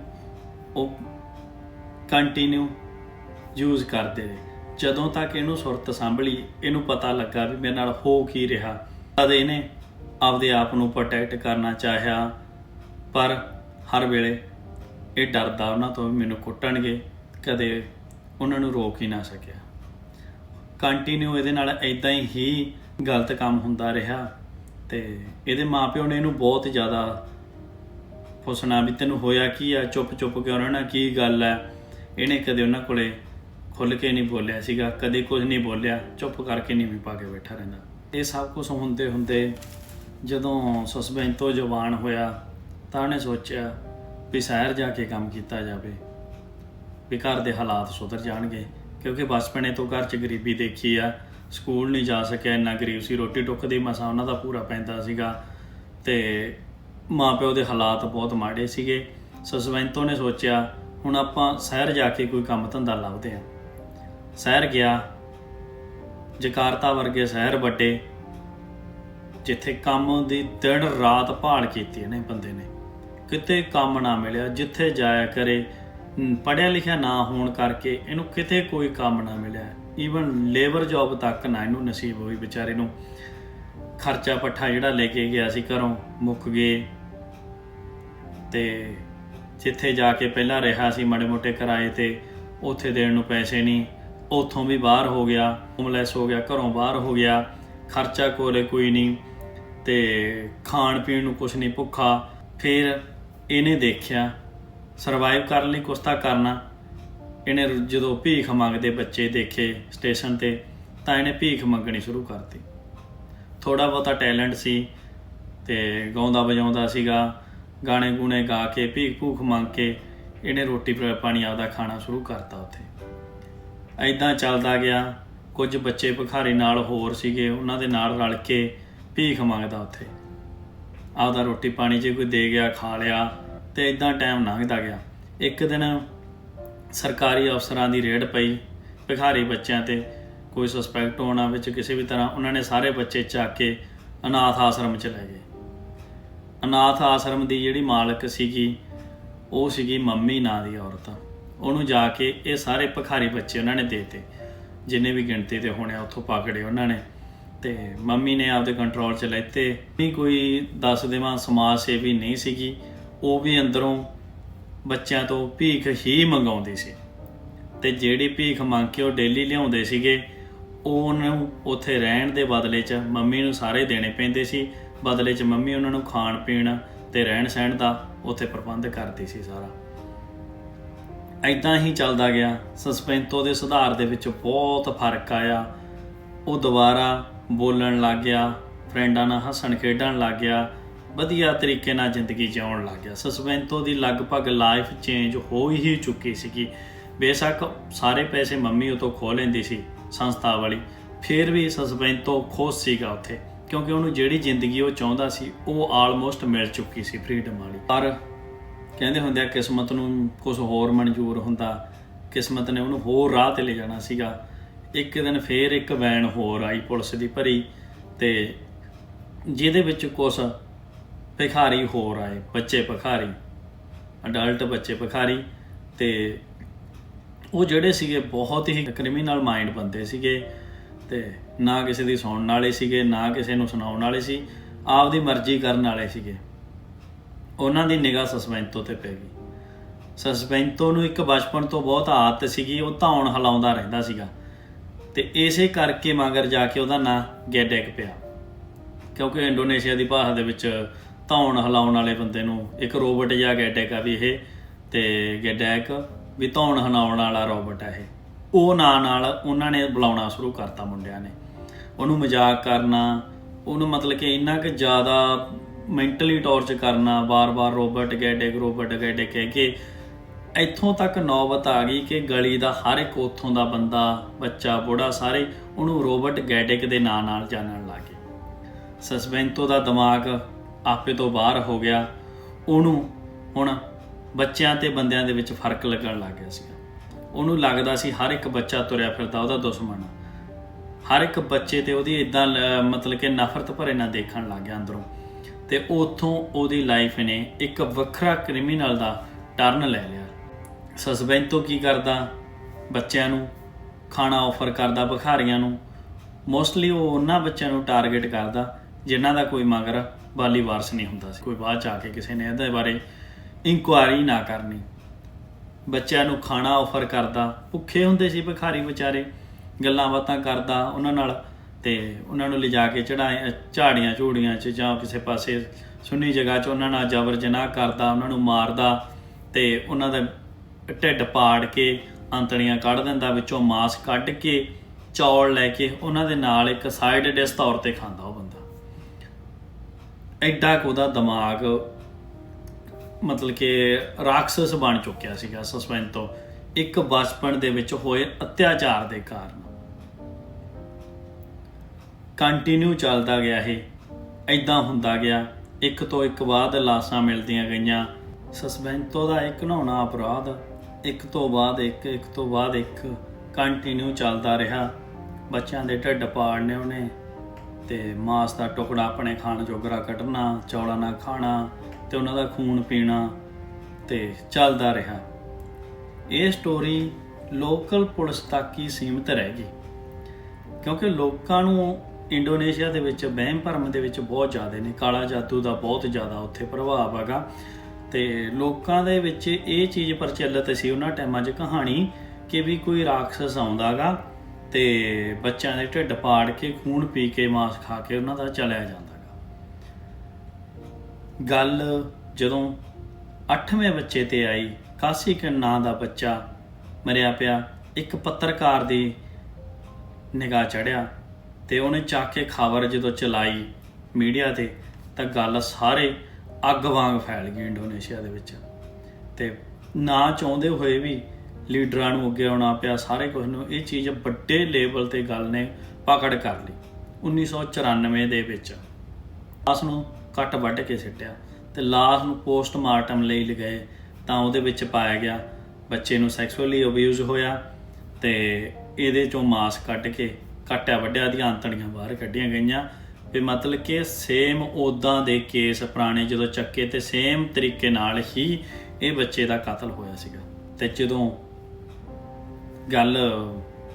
ਉਹ ਕੰਟੀਨਿਊ ਯੂਜ਼ ਕਰਦੇ ਰਹੇ। ਜਦੋਂ ਤੱਕ ਇਹਨੂੰ ਸੁਰਤ ਸੰਭਲੀ, ਇਹਨੂੰ ਪਤਾ ਲੱਗਾ ਵੀ ਮੇਰੇ ਨਾਲ ਹੋ ਕੀ ਰਿਹਾ। ਤਦ ਇਹਨੇ ਆਪਦੇ ਆਪ ਨੂੰ ਪ੍ਰੋਟੈਕਟ ਕਰਨਾ ਚਾਹਿਆ, ਪਰ ਹਰ ਵੇਲੇ ਇਹ ਡਰਦਾ ਉਹਨਾਂ ਤੋਂ ਵੀ ਮੈਨੂੰ ਕੁੱਟਣਗੇ, ਕਦੇ ਉਹਨਾਂ ਨੂੰ ਰੋਕ ਹੀ ਨਾ ਸਕਿਆ। ਕੰਟੀਨਿਊ ਇਹਦੇ ਨਾਲ ਇਦਾਂ ਹੀ ਗਲਤ ਕੰਮ ਹੁੰਦਾ ਰਿਹਾ ਤੇ ਇਹਦੇ ਮਾਪਿਓ ਨੇ ਇਹਨੂੰ ਬਹੁਤ ਜ਼ਿਆਦਾ ਪੁੱਛਣਾ ਵੀ ਤੈਨੂੰ ਹੋਇਆ ਕੀ ਆ? ਚੁੱਪ ਚੁੱਪ ਕਿਉਂ ਰਹਿਣਾ? ਕੀ ਗੱਲ ਹੈ ਇਹਨੇ ਕਦੇ ਉਹਨਾਂ ਕੋਲੇ ਖੁੱਲ ਕੇ ਨਹੀਂ ਬੋਲਿਆ ਸੀਗਾ, ਕਦੇ ਕੁਝ ਨਹੀਂ ਬੋਲਿਆ, ਚੁੱਪ ਕਰਕੇ ਨਹੀਂ ਵੀ ਪਾ ਕੇ ਬੈਠਾ ਰਹਿੰਦਾ। ਇਹ ਸਭ ਕੁਝ ਹੁੰਦੇ ਹੁੰਦੇ ਜਦੋਂ ਸਸਪੈਂਸ ਤੋਂ ਜਵਾਨ ਹੋਇਆ, ਤਾਂ ਉਹਨੇ ਸੋਚਿਆ ਵੀ ਸ਼ਹਿਰ ਜਾ ਕੇ ਕੰਮ ਕੀਤਾ ਜਾਵੇ, ਵੀ ਘਰ ਦੇ ਹਾਲਾਤ ਸੁਧਰ ਜਾਣਗੇ, ਕਿਉਂਕਿ ਬਚਪਨੇ ਤੋਂ ਘਰ 'ਚ ਗਰੀਬੀ ਦੇਖੀ ਆ, ਸਕੂਲ ਨਹੀਂ ਜਾ ਸਕਿਆ, ਇੰਨਾ ਗਰੀਬ ਸੀ, ਰੋਟੀ ਟੁੱਕ ਦੀ ਮਸਾ ਉਹਨਾਂ ਦਾ ਪੂਰਾ ਪੈਂਦਾ ਸੀਗਾ, ਤੇ ਮਾਪਿਓ ਦੇ ਹਾਲਾਤ ਬਹੁਤ ਮਾੜੇ ਸੀਗੇ। ਸਸਵੈਂਤੋ ਨੇ ਸੋਚਿਆ, ਹੁਣ ਆਪਾਂ ਸ਼ਹਿਰ ਜਾ ਕੇ ਕੋਈ ਕੰਮ ਧੰਦਾ ਲੱਭਦੇ ਆ ਸ਼ਹਿਰ ਗਿਆ, ਜਕਾਰਤਾ ਵਰਗੇ ਸ਼ਹਿਰ ਵੱਡੇ, ਜਿੱਥੇ ਕੰਮ ਦੀ ਦਿਨ ਰਾਤ ਭਾਲ ਕੀਤੀ ਇਹਨੇ ਬੰਦੇ ਨੇ। ਕਿਤੇ ਕੰਮ ਨਾ ਮਿਲਿਆ, ਜਿੱਥੇ ਜਾਇਆ ਕਰੇ ਪੜਿਆ ਲਿਖਿਆ ਨਾ ਹੋਣ ਕਰਕੇ ਇਹਨੂੰ ਕਿਤੇ ਕੋਈ ਕੰਮ ਨਾ ਮਿਲਿਆ। ਈਵਨ ਲੇਬਰ ਜੌਬ ਤੱਕ ਨਾ ਇਹਨੂੰ ਨਸੀਬ ਹੋਈ ਵਿਚਾਰੇ ਨੂੰ। ਖਰਚਾ ਪੱਠਾ ਜਿਹੜਾ ਲੈ ਕੇ ਗਿਆ ਸੀ ਘਰੋਂ, ਮੁੱਕ ਗਏ। ਤੇ ਜਿੱਥੇ ਜਾ ਕੇ ਪਹਿਲਾਂ ਰਿਹਾ ਸੀ ਮਾੜੇ ਮੋਟੇ ਕਿਰਾਏ ਤੇ, ਉੱਥੇ ਦੇਣ ਨੂੰ ਪੈਸੇ ਨਹੀਂ। ਉੱਥੋਂ ਵੀ ਬਾਹਰ ਹੋ ਗਿਆ ਹੋਮਲੈਸ ਹੋ ਗਿਆ, ਘਰੋਂ ਬਾਹਰ ਹੋ ਗਿਆ, ਖਰਚਾ ਕੋਲੇ ਕੋਈ ਨਹੀਂ ਤੇ ਖਾਣ ਪੀਣ ਨੂੰ ਕੁਝ ਨਹੀਂ ਭੁੱਖਾ। ਫਿਰ ਇਹਨੇ ਦੇਖਿਆ ਸਰਵਾਈਵ ਕਰਨ ਲਈ ਕੁਛ ਤਾਂ ਕਰਨਾ। ਇਹਨੇ ਜਦੋਂ ਭੀਖ ਮੰਗਦੇ ਬੱਚੇ ਦੇਖੇ ਸਟੇਸ਼ਨ ਤੇ, ਤਾਂ ਇਹਨੇ ਭੀਖ ਮੰਗਣੀ ਸ਼ੁਰੂ ਕਰਤੀ। ਥੋੜਾ ਬਹੁਤਾ ਟੈਲੈਂਟ ਸੀ ਤੇ ਗਾਉਂਦਾ ਵਜਾਉਂਦਾ ਸੀਗਾ। ਗਾਣੇ ਗੂਣੇ ਗਾ ਕੇ, ਭੀਖ ਭੂਖ ਮੰਗ ਕੇ ਇਹਨੇ ਰੋਟੀ ਪਾਣੀ ਆਪਦਾ ਖਾਣਾ ਸ਼ੁਰੂ ਕਰਤਾ ਉੱਥੇ। ਐਦਾਂ ਚੱਲਦਾ ਗਿਆ। ਕੁਝ ਬੱਚੇ ਭਿਖਾਰੀ ਨਾਲ ਹੋਰ ਸੀਗੇ, ਉਹਨਾਂ ਦੇ ਨਾਲ ਰਲ ਕੇ ਭੀਖ ਮੰਗਦਾ ਉੱਥੇ। ਆਪਦਾ ਰੋਟੀ ਪਾਣੀ ਜੇ ਕੋਈ ਦੇ ਗਿਆ, ਖਾ ਲਿਆ ਤੇ ਇਦਾਂ ਟਾਈਮ ਲੰਘਦਾ ਗਿਆ। ਇੱਕ ਦਿਨ ਸਰਕਾਰੀ ਅਫਸਰਾਂ ਦੀ ਰੇਡ ਪਈ ਭਿਖਾਰੀ ਬੱਚਿਆਂ ਤੇ। ਕੋਈ ਸਸਪੈਕਟ ਹੋਣਾ ਵਿੱਚ ਕਿਸੇ ਵੀ ਤਰ੍ਹਾਂ, ਉਹਨਾਂ ਨੇ ਸਾਰੇ ਬੱਚੇ ਚੱਕ ਕੇ ਅਨਾਥ ਆਸ਼ਰਮ ਚ ਲੈ ਗਏ। ਅਨਾਥ ਆਸ਼ਰਮ ਦੀ ਜਿਹੜੀ ਮਾਲਕ ਸੀਗੀ ਉਹ ਸੀਗੀ ਮੰਮੀ ਨਾਂ ਦੀ ਔਰਤ। ਉਹਨੂੰ ਜਾ ਕੇ ਇਹ ਸਾਰੇ ਭਖਾਰੀ ਬੱਚੇ ਉਹਨਾਂ ਨੇ ਦੇਤੇ। ਜਿੰਨੇ ਵੀ ਗਿਣਤੀ ਤੇ ਹੋਣੇ ਆ, ਉੱਥੋਂ ਪਕੜੇ ਉਹਨਾਂ ਨੇ। ਤੇ ਮੰਮੀ ਨੇ ਆਪਦੇ ਕੰਟਰੋਲ 'ਚ ਲੈਤੇ। ਵੀ ਕੋਈ ਦੱਸ ਦੇਵਾਂ ਸਮਾਜ ਸੇਵੀ ਨਹੀਂ ਸੀਗੀ। ਉਹ ਵੀ ਅੰਦਰੋਂ ਬੱਚਿਆਂ ਤੋਂ ਭੀਖ ਹੀ ਮੰਗਾਉਂਦੀ ਸੀ। ਤੇ ਜਿਹੜੀ ਭੀਖ ਮੰਗ ਕੇ ਉਹ ਡੇਲੀ ਲਿਆਉਂਦੇ ਸੀਗੇ ਉਹਨੂੰ ਉੱਥੇ ਰਹਿਣ ਦੇ ਬਦਲੇ 'ਚ ਮੰਮੀ ਨੂੰ ਸਾਰੇ ਦੇਣੇ ਪੈਂਦੇ ਸੀ। ਬਦਲੇ 'ਚ ਮੰਮੀ ਉਹਨਾਂ ਨੂੰ ਖਾਣ ਪੀਣ ਤੇ ਰਹਿਣ ਸਹਿਣ ਦਾ ਉੱਥੇ ਪ੍ਰਬੰਧ ਕਰਦੀ ਸੀ ਸਾਰਾ। ਐਦਾਂ ਹੀ ਚੱਲਦਾ ਗਿਆ। ਸਸਪੈਂਤੋ ਦੇ ਸੁਧਾਰ ਦੇ ਵਿੱਚ ਬਹੁਤ ਫ਼ਰਕ ਆਇਆ। ਉਹ ਦੁਬਾਰਾ ਬੋਲਣ ਲੱਗ ਗਿਆ, ਫਰੈਂਡਾਂ ਨਾਲ ਹੱਸਣ ਖੇਡਣ ਲੱਗ ਗਿਆ, ਵਧੀਆ ਤਰੀਕੇ ਨਾਲ ਜ਼ਿੰਦਗੀ ਜਿਉਣ ਲੱਗ ਗਿਆ। ਸਸਪੈਂਤੋ ਦੀ ਲਗਭਗ ਲਾਈਫ ਚੇਂਜ ਹੋ ਹੀ ਚੁੱਕੀ ਸੀਗੀ। ਬੇਸ਼ੱਕ ਸਾਰੇ ਪੈਸੇ ਮੰਮੀ ਉਹ ਤੋਂ ਖੋ ਲੈਂਦੀ ਸੀ ਸੰਸਥਾ ਵਾਲੀ। ਫਿਰ ਵੀ ਸਸਪੈਂਤੋ ਖੁਸ਼ ਸੀਗਾ ਉੱਥੇ। ਕਿਉਂਕਿ ਉਹਨੂੰ ਜਿਹੜੀ ਜ਼ਿੰਦਗੀ ਉਹ ਚਾਹੁੰਦਾ ਸੀ, ਉਹ ਆਲਮੋਸਟ ਮਿਲ ਚੁੱਕੀ ਸੀ ਫ੍ਰੀडम ਵਾਲੀ। ਪਰ ਕਹਿੰਦੇ ਹੁੰਦੇ ਆ, ਕਿਸਮਤ ਨੂੰ ਕੁਝ ਹੋਰ ਮਨਜ਼ੂਰ ਹੁੰਦਾ। ਕਿਸਮਤ ਨੇ ਉਹਨੂੰ ਹੋਰ ਰਾਹ ਤੇ ਲੈ ਜਾਣਾ ਸੀਗਾ। ਇੱਕ ਦਿਨ ਫੇਰ ਇੱਕ ਵੈਨ ਹੋਰ ਆਈ ਪੁਲਿਸ ਦੀ ਭਰੀ ਤੇ ਜਿਹਦੇ ਵਿੱਚ ਕੁਝ ਭਿਖਾਰੀ ਹੋਰ ਆਏ, ਬੱਚੇ ਭਿਖਾਰੀ ਅਡਲਟ ਬੱਚੇ ਭਿਖਾਰੀ ਤੇ ਉਹ ਜਿਹੜੇ ਸੀਗੇ ਬਹੁਤ ਹੀ ਕ੍ਰਿਮੀਨਲ ਮਾਈਂਡ ਬੰਦੇ ਸੀਗੇ ਤੇ ਨਾ ਕਿਸੇ ਦੀ ਸੁਣਨ ਵਾਲੇ ਸੀਗੇ, ਨਾ ਕਿਸੇ ਨੂੰ ਸੁਣਾਉਣ ਵਾਲੇ ਸੀ, ਆਪਦੀ ਮਰਜ਼ੀ ਕਰਨ ਵਾਲੇ ਸੀਗੇ। ਉਹਨਾਂ ਦੀ ਨਿਗਾਹ ਸਸਪੈਂਤੋ ਤੇ ਪੈ ਗਈ। ਸਸਪੈਂਤੋ ਨੂੰ ਇੱਕ ਬਚਪਨ ਤੋਂ ਬਹੁਤ ਆਦਤ ਸੀਗੀ, ਉਹ ਧੌਣ ਹਿਲਾਉਂਦਾ ਰਹਿੰਦਾ ਸੀਗਾ। ਤੇ ਇਸੇ ਕਰਕੇ ਮਗਰ ਜਾ ਕੇ ਉਹਦਾ ਨਾਂ ਗੈਡੈਕ ਪਿਆ। ਕਿਉਂਕਿ ਇੰਡੋਨੇਸ਼ੀਆ ਦੀ ਭਾਸ਼ਾ ਦੇ ਵਿੱਚ ਧੌਣ ਹਿਲਾਉਣ ਵਾਲੇ ਬੰਦੇ ਨੂੰ ਇੱਕ ਰੋਬੋਟ ਜਿਹਾ ਗੈਡੈਕ ਆ ਵੀ ਇਹ, ਤੇ ਗੈਡੈਕ ਵੀ ਧੌਣ ਹਿਲਾਉਣ ਵਾਲਾ ਰੋਬੋਟ ਆ ਇਹ। ਉਹ ਨਾਂ ਨਾਲ ਉਹਨਾਂ ਨੇ ਬੁਲਾਉਣਾ ਸ਼ੁਰੂ ਕਰਤਾ ਮੁੰਡਿਆਂ ਨੇ। ਉਹਨੂੰ ਮਜ਼ਾਕ ਕਰਨਾ, ਉਹਨੂੰ ਮਤਲਬ ਕਿ ਇੰਨਾ ਕਿ ਜ਼ਿਆਦਾ ਮੈਂਟਲੀ ਟੌਰਚ ਕਰਨਾ ਵਾਰ ਵਾਰ ਰੋਬੋਟ ਗੈਡਿਕ ਰੋਬੋਟ ਗੈਡਿਕ ਕਹਿ ਕੇ, ਇੱਥੋਂ ਤੱਕ ਨੌਬਤ ਆ ਗਈ ਕਿ ਗਲੀ ਦਾ ਹਰ ਇੱਕ ਉੱਥੋਂ ਦਾ ਬੰਦਾ, ਬੱਚਾ ਬੁੜਾ ਸਾਰੇ ਉਹਨੂੰ ਰੋਬੋਟ ਗੈਡਿਕ ਦੇ ਨਾਂ ਨਾਲ ਜਾਣਨ ਲੱਗੇ ਸਸਪੈਂਤੋ ਦਾ ਦਿਮਾਗ ਆਪੇ ਤੋਂ ਬਾਹਰ ਹੋ ਗਿਆ। ਉਹਨੂੰ ਹੁਣ ਬੱਚਿਆਂ ਤੇ ਬੰਦਿਆਂ ਦੇ ਵਿੱਚ ਫ਼ਰਕ ਲੱਗਣ ਲੱਗ ਗਿਆ ਸੀ ਉਹਨੂੰ ਲੱਗਦਾ ਸੀ ਹਰ ਇੱਕ ਬੱਚਾ ਤੁਰਿਆ ਫਿਰਦਾ, ਉਹਦਾ ਦੁਸ਼ਮਣ ਆ। ਹਰ ਇੱਕ ਬੱਚੇ ਤੇ ਉਹਦੀ ਇਦਾਂ ਮਤਲਬ ਕਿ ਨਫ਼ਰਤ ਭਰੇ ਨਾਲ ਦੇਖਣ ਲੱਗ ਗਿਆ ਅੰਦਰੋਂ। ਤੇ ਉਥੋਂ ਉਹਦੀ ਲਾਈਫ ਨੇ ਇੱਕ ਵੱਖਰਾ ਕ੍ਰਿਮੀਨਲ ਦਾ ਟਰਨ ਲੈ ਲਿਆ। ਸਸਪੈਂਸ ਤੋਂ ਕੀ ਕਰਦਾ? ਬੱਚਿਆਂ ਨੂੰ ਖਾਣਾ ਆਫਰ ਕਰਦਾ, ਭਿਖਾਰੀਆਂ ਨੂੰ। ਮੋਸਟਲੀ ਉਹ ਉਹਨਾਂ ਬੱਚਿਆਂ ਨੂੰ ਟਾਰਗੇਟ ਕਰਦਾ, ਜਿਨ੍ਹਾਂ ਦਾ ਕੋਈ ਮਗਰ ਬਾਲੀ ਵਾਰਸ ਨਹੀਂ ਹੁੰਦਾ ਸੀ। ਕੋਈ ਬਾਅਦ ਚ ਆ ਕੇ ਕਿਸੇ ਨੇ ਇਹਦੇ ਬਾਰੇ ਇਨਕੁਆਇਰੀ ਨਾ ਕਰਨੀ। ਬੱਚਿਆਂ ਨੂੰ ਖਾਣਾ ਆਫਰ ਕਰਦਾ, ਭੁੱਖੇ ਹੁੰਦੇ ਸੀ ਭਿਖਾਰੀ ਵਿਚਾਰੇ। ਗੱਲਾਂ ਬਾਤਾਂ ਕਰਦਾ ਉਹਨਾਂ ਨਾਲ ਤੇ ਉਹਨਾਂ ਨੂੰ ਲਿਜਾ ਕੇ ਚੜਾਏ ਝਾੜੀਆਂ ਝੂੜੀਆਂ 'ਚ ਜਾਂ ਕਿਸੇ ਪਾਸੇ ਸੁੰਨੀ ਜਗ੍ਹਾ 'ਚ ਉਹਨਾਂ ਨਾਲ ਜ਼ਬਰ ਜਨਾਹ ਕਰਦਾ, ਉਹਨਾਂ ਨੂੰ ਮਾਰਦਾ ਤੇ ਉਹਨਾਂ ਦਾ ਢਿੱਡ ਪਾੜ ਕੇ ਅੰਤੜੀਆਂ ਕੱਢ ਦਿੰਦਾ, ਵਿੱਚੋਂ ਮਾਸ ਕੱਢ ਕੇ ਚੌਲ ਲੈ ਕੇ ਉਹਨਾਂ ਦੇ ਨਾਲ ਇੱਕ ਸਾਈਡ ਡਿਸ਼ ਤੌਰ ਤੇ ਖਾਂਦਾ ਉਹ ਬੰਦਾ। ਐਡਾ ਕੁ ਉਹਦਾ ਦਿਮਾਗ ਮਤਲਬ ਕਿ ਰਾਖਸਸ ਬਣ ਚੁੱਕਿਆ ਸੀਗਾ ਸਸਪੈਂਸ ਤੋਂ। ਇੱਕ ਬਚਪਨ ਦੇ ਵਿੱਚ ਹੋਏ ਅਤਿਆਚਾਰ ਦੇ ਕਾਰਨ। ਕੰਟੀਨਿਊ ਚੱਲਦਾ ਗਿਆ ਇਹ। ਐਦਾਂ ਹੁੰਦਾ ਗਿਆ, ਇੱਕ ਤੋਂ ਇੱਕ ਬਾਅਦ ਲਾਸ਼ਾਂ ਮਿਲਦੀਆਂ ਗਈਆਂ। ਸਸਪੈਂਸੋ ਦਾ ਇੱਕ ਨਹਾਉਣਾ ਅਪਰਾਧ, ਇੱਕ ਤੋਂ ਬਾਅਦ ਇੱਕ ਇੱਕ ਤੋਂ ਬਾਅਦ ਇੱਕ ਕੰਟੀਨਿਊ ਚੱਲਦਾ ਰਿਹਾ। ਬੱਚਿਆਂ ਦੇ ਢਿੱਡ ਪਾੜਨੇ ਉਹਨੇ ਤੇ ਮਾਸ ਦਾ ਟੁਕੜਾ ਆਪਣੇ ਖਾਣ ਜੋਗਰਾ ਕੱਢਣਾ, ਚੌਲਾਂ ਨਾਲ ਖਾਣਾ ਤੇ ਉਹਨਾਂ ਦਾ ਖੂਨ ਪੀਣਾ ਤੇ ਚੱਲਦਾ ਰਿਹਾ। ਇਹ ਸਟੋਰੀ ਲੋਕਲ ਪੁਲਿਸ ਤੱਕ ਹੀ ਸੀਮਿਤ ਰਹਿ ਗਈ। ਕਿਉਂਕਿ ਲੋਕਾਂ ਨੂੰ ਇੰਡੋਨੇਸ਼ੀਆ ਦੇ ਵਿੱਚ ਵਹਿਮ ਭਰਮ ਦੇ ਵਿੱਚ ਬਹੁਤ ਜ਼ਿਆਦਾ ਨੇ, ਕਾਲਾ ਜਾਦੂ ਦਾ ਬਹੁਤ ਜ਼ਿਆਦਾ ਉੱਥੇ ਪ੍ਰਭਾਵ ਹੈਗਾ। ਤੇ ਲੋਕਾਂ ਦੇ ਵਿੱਚ ਇਹ ਚੀਜ਼ ਪ੍ਰਚਲਿਤ ਸੀ ਉਹਨਾਂ ਟਾਈਮਾਂ 'ਚ ਕਹਾਣੀ ਕਿ ਵੀ ਕੋਈ ਰਾਖਸ਼ ਆਉਂਦਾਗਾ ਤੇ ਬੱਚਿਆਂ ਦੇ ਢਿੱਡ ਪਾੜ ਕੇ, ਖੂਨ ਪੀ ਕੇ, ਮਾਸ ਖਾ ਕੇ ਉਹਨਾਂ ਦਾ ਚਲਿਆ ਜਾਂਦਾਗਾ ਗੱਲ ਜਦੋਂ 8ਵੇਂ ਬੱਚੇ ਤੇ ਆਈ ਕਾਸਿਕ ਨਾਂ ਦਾ ਬੱਚਾ ਮਰਿਆ ਪਿਆ, ਇੱਕ ਪੱਤਰਕਾਰ ਦੀ ਨਿਗਾਹ ਚੜਿਆ ਤੇ ਉਹਨੇ ਚੱਕ ਕੇ ਖਬਰ ਜਦੋਂ ਚਲਾਈ ਮੀਡੀਆ ਤੇ, ਤਾਂ ਗੱਲ ਸਾਰੇ ਅੱਗ ਵਾਂਗ ਫੈਲ ਗਈ ਇੰਡੋਨੇਸ਼ੀਆ ਦੇ ਵਿੱਚ। ਤੇ ਨਾ ਚਾਹੁੰਦੇ ਹੋਏ ਵੀ ਲੀਡਰਾਂ ਨੂੰ ਅੱਗੇ ਆਉਣਾ ਪਿਆ, ਸਾਰੇ ਕੁਝ ਨੂੰ। ਇਹ ਚੀਜ਼ ਵੱਡੇ ਲੈਵਲ ਤੇ ਗੱਲ ਨੇ, ਪਕੜ ਕਰ ਲਈ 1994 ਦੇ ਵਿੱਚ। ਲਾਸ਼ ਨੂੰ ਕੱਟ ਵੱਢ ਕੇ ਸਿੱਟਿਆ ਤੇ ਲਾਸ਼ ਨੂੰ ਪੋਸਟਮਾਰਟਮ ਲਈ ਲਗਾਏ, ਤਾਂ ਉਹਦੇ ਵਿੱਚ ਪਾਇਆ ਗਿਆ ਬੱਚੇ ਨੂੰ ਸੈਕਸੁਅਲੀ ਅਬਿਊਜ਼ ਹੋਇਆ ਤੇ ਇਹਦੇ ਚੋਂ ਮਾਸ ਕੱਢ ਕੇ ਕੱਟਿਆ ਵੱਡਿਆ ਦੀਆਂ ਅੰਤੜੀਆਂ ਬਾਹਰ ਕੱਢੀਆਂ ਗਈਆਂ। ਵੀ ਮਤਲਬ ਕਿ ਸੇਮ ਉਦਾਂ ਦੇ ਕੇਸ ਪੁਰਾਣੇ ਜਦੋਂ ਚੱਕੇ ਤੇ ਸੇਮ ਤਰੀਕੇ ਨਾਲ ਹੀ ਇਹ ਬੱਚੇ ਦਾ ਕਤਲ ਹੋਇਆ ਸੀਗਾ। ਤੇ ਜਦੋਂ ਗੱਲ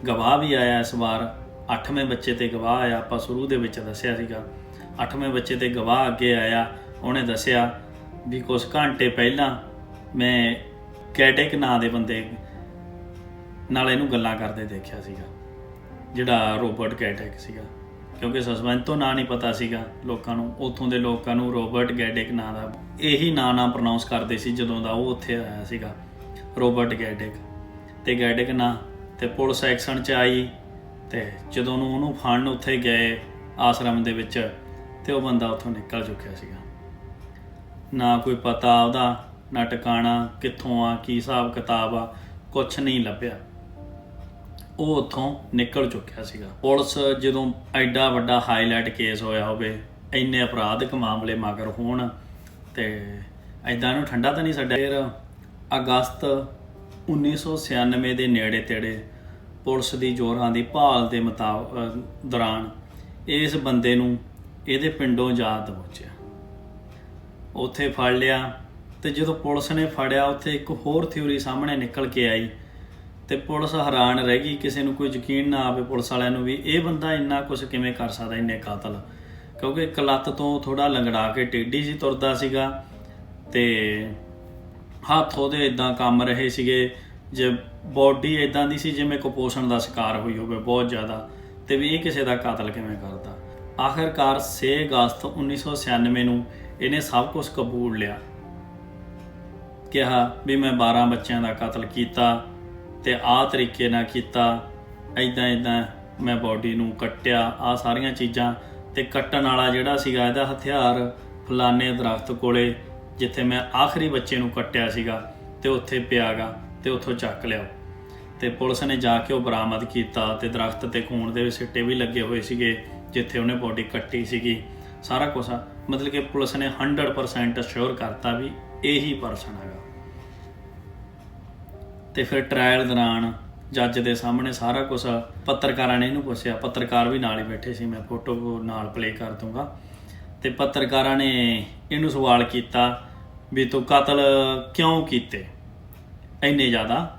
ਗਵਾਹ ਵੀ ਆਇਆ ਇਸ ਵਾਰ 8ਵੇਂ ਬੱਚੇ ਤੇ ਗਵਾਹ ਆਇਆ, ਆਪਾਂ ਸ਼ੁਰੂ ਦੇ ਵਿੱਚ ਦੱਸਿਆ ਸੀਗਾ। 8ਵੇਂ ਬੱਚੇ ਤੇ ਗਵਾਹ ਅੱਗੇ ਆਇਆ, ਉਹਨੇ ਦੱਸਿਆ ਵੀ ਕੁਝ ਘੰਟੇ ਪਹਿਲਾਂ ਮੈਂ ਕੈਟੇਕ ਨਾਂ ਦੇ ਬੰਦੇ ਨਾਲ ਇਹਨੂੰ ਗੱਲਾਂ ਕਰਦੇ ਦੇਖਿਆ ਸੀਗਾ। ਜਿਹੜਾ ਰੋਬਰਟ ਗੈਡਿਕ ਸੀਗਾ। ਕਿਉਂਕਿ ਸਸਪੈਂਸ ਨਾਂ ਨਹੀਂ ਪਤਾ ਸੀਗਾ ਲੋਕਾਂ ਨੂੰ। ਉੱਥੋਂ ਦੇ ਲੋਕਾਂ ਨੂੰ ਰੋਬਰਟ ਗੈਡਿਕ ਨਾਂ ਦਾ ਇਹੀ ਨਾਂ ਨਾ ਪ੍ਰੋਨਾਂਸ ਕਰਦੇ ਸੀ ਜਦੋਂ ਦਾ ਉਹ ਉੱਥੇ ਆਇਆ ਸੀਗਾ, ਰੋਬਰਟ ਗੈਡਿਕ। ਤੇ ਗੈਡਿਕ ਨਾਂ ਤੇ ਪੁਲਿਸ ਐਕਸ਼ਨ ਚ ਆਈ ਤੇ ਜਦੋਂ ਨੂੰ ਉਹਨੂੰ ਫੜਨ ਉੱਥੇ ਗਏ ਆਸ਼ਰਮ ਦੇ ਵਿੱਚ ਤੇ ਉਹ ਬੰਦਾ ਉੱਥੋਂ ਨਿਕਲ ਚੁੱਕਿਆ ਸੀਗਾ। ਨਾ ਕੋਈ ਪਤਾ ਉਹਦਾ, ਨਾ ਟਿਕਾਣਾ, ਕਿੱਥੋਂ ਆ, ਕੀ ਹਿਸਾਬ ਕਿਤਾਬ ਆ ਕੁਝ ਨਹੀਂ ਲੱਭਿਆ। ਉਹ ਉੱਥੋਂ ਨਿਕਲ ਚੁੱਕਿਆ ਸੀਗਾ। ਪੁਲਿਸ ਜਦੋਂ ਐਡਾ ਵੱਡਾ ਹਾਈਲਾਈਟ ਕੇਸ ਹੋਇਆ ਹੋਵੇ, ਇੰਨੇ ਅਪਰਾਧਿਕ ਮਾਮਲੇ ਮਗਰ ਹੋਣ ਤੇ ਐਦਾਂ ਨੂੰ ਠੰਡਾ ਤਾਂ ਨਹੀਂ ਛੱਡਿਆ। ਫਿਰ ਅਗਸਤ 1996 ਦੇ ਨੇੜੇ ਤੇੜੇ ਪੁਲਿਸ ਦੀ ਜੋਰਾਂ ਦੀ ਭਾਲ ਦੇ ਮੁਤਾਬਕ ਦੌਰਾਨ ਇਸ ਬੰਦੇ ਨੂੰ ਇਹਦੇ ਪਿੰਡੋਂ ਯਾਦ ਪਹੁੰਚਿਆ ਉੱਥੇ ਫੜ ਲਿਆ ਤੇ ਜਦੋਂ ਪੁਲਿਸ ਨੇ ਫੜਿਆ, ਉੱਥੇ ਇੱਕ ਹੋਰ ਥਿਊਰੀ ਸਾਹਮਣੇ ਨਿਕਲ ਕੇ ਆਈ ਤੇ ਪੁਲਿਸ ਹੈਰਾਨ ਰਹਿ ਗਈ, ਕਿਸੇ ਨੂੰ ਕੋਈ ਯਕੀਨ ਨਾ ਆਵੇ ਪੁਲਿਸ ਵਾਲਿਆਂ ਨੂੰ ਵੀ ਇਹ ਬੰਦਾ ਇੰਨਾ ਕੁਝ ਕਿਵੇਂ ਕਰ ਸਕਦਾ, ਇੰਨੇ ਕਾਤਲ। ਕਿਉਂਕਿ ਇੱਕ ਲੱਤ ਤੋਂ ਥੋੜਾ ਲੰਗੜਾ ਕੇ ਟੇਢੀ ਸੀ ਤੁਰਦਾ ਸੀਗਾ ਤੇ ਹੱਥ ਉਹਦੇ ਇਦਾਂ ਕੰਮ ਰਹੇ ਸੀਗੇ, ਜੇ ਬਾਡੀ ਇਦਾਂ ਦੀ ਸੀ ਜਿਵੇਂ ਕੁਪੋਸ਼ਣ ਦਾ ਸ਼ਿਕਾਰ ਹੋਈ ਹੋਵੇ ਬਹੁਤ ਜ਼ਿਆਦਾ, ਤੇ ਵੀ ਇਹ ਕਿਸੇ ਦਾ ਕਾਤਲ ਕਿਵੇਂ ਕਰਦਾ। ਆਖਰਕਾਰ 6 ਅਗਸਤ 1996 ਨੂੰ ਇਹਨੇ ਸਭ ਕੁਝ ਕਬੂਲ ਲਿਆ। ਕਿਹਾ ਵੀ ਮੈਂ 12 ਬੱਚਿਆਂ ਦਾ ਕਤਲ ਕੀਤਾ ਤੇ ਆਹ ਤਰੀਕੇ ਨਾਲ ਕੀਤਾ ਐਦਾਂ ਐਦਾਂ ਮੈਂ ਬਾਡੀ ਨੂੰ ਕੱਟਿਆ, ਆ ਸਾਰੀਆਂ ਚੀਜ਼ਾਂ ਤੇ ਕੱਟਣ ਵਾਲਾ ਜਿਹੜਾ ਸੀਗਾ ਇਹਦਾ ਹਥਿਆਰ ਫਲਾਣੇ ਦਰਖਤ ਕੋਲੇ, ਜਿੱਥੇ ਮੈਂ ਆਖਰੀ ਬੱਚੇ ਨੂੰ ਕੱਟਿਆ ਸੀਗਾ ਤੇ ਉੱਥੇ ਪਿਆਗਾ ਤੇ ਉੱਥੋਂ ਚੱਕ ਲਿਆ। ਤੇ ਪੁਲਿਸ ਨੇ ਜਾ ਕੇ ਉਹ ਬਰਾਮਦ ਕੀਤਾ ਤੇ ਦਰਖਤ ਤੇ ਖੂਨ ਦੇ ਸਿੱਟੇ ਵੀ ਲੱਗੇ ਹੋਏ ਸੀਗੇ, ਜਿੱਥੇ ਉਹਨੇ ਬਾਡੀ ਕੱਟੀ ਸੀਗੀ। ਸਾਰਾ ਕੁਝ ਮਤਲਬ ਕਿ ਪੁਲਿਸ ਨੇ 100% ਅਸ਼ੋਰ ਕਰਤਾ ਵੀ ਇਹੀ ਪਰਸਨ ਹੈਗਾ। ਤੇ ਫਿਰ ਟ੍ਰਾਇਲ ਦੌਰਾਨ ਜੱਜ ਦੇ ਸਾਹਮਣੇ ਸਾਰਾ ਕੁਝ ਪੱਤਰਕਾਰਾਂ ਨੇ ਇਹਨੂੰ ਪੁੱਛਿਆ। ਪੱਤਰਕਾਰ ਵੀ ਨਾਲ ਹੀ ਬੈਠੇ ਸੀ, ਮੈਂ ਫੋਟੋ ਨਾਲ ਪਲੇ ਕਰ ਦੂੰਗਾ ਤੇ ਪੱਤਰਕਾਰਾਂ ਨੇ ਇਹਨੂੰ ਸਵਾਲ ਕੀਤਾ ਵੀ ਤੂੰ ਕਤਲ ਕਿਉਂ ਕੀਤੇ? ਇੰਨੇ ਜ਼ਿਆਦਾ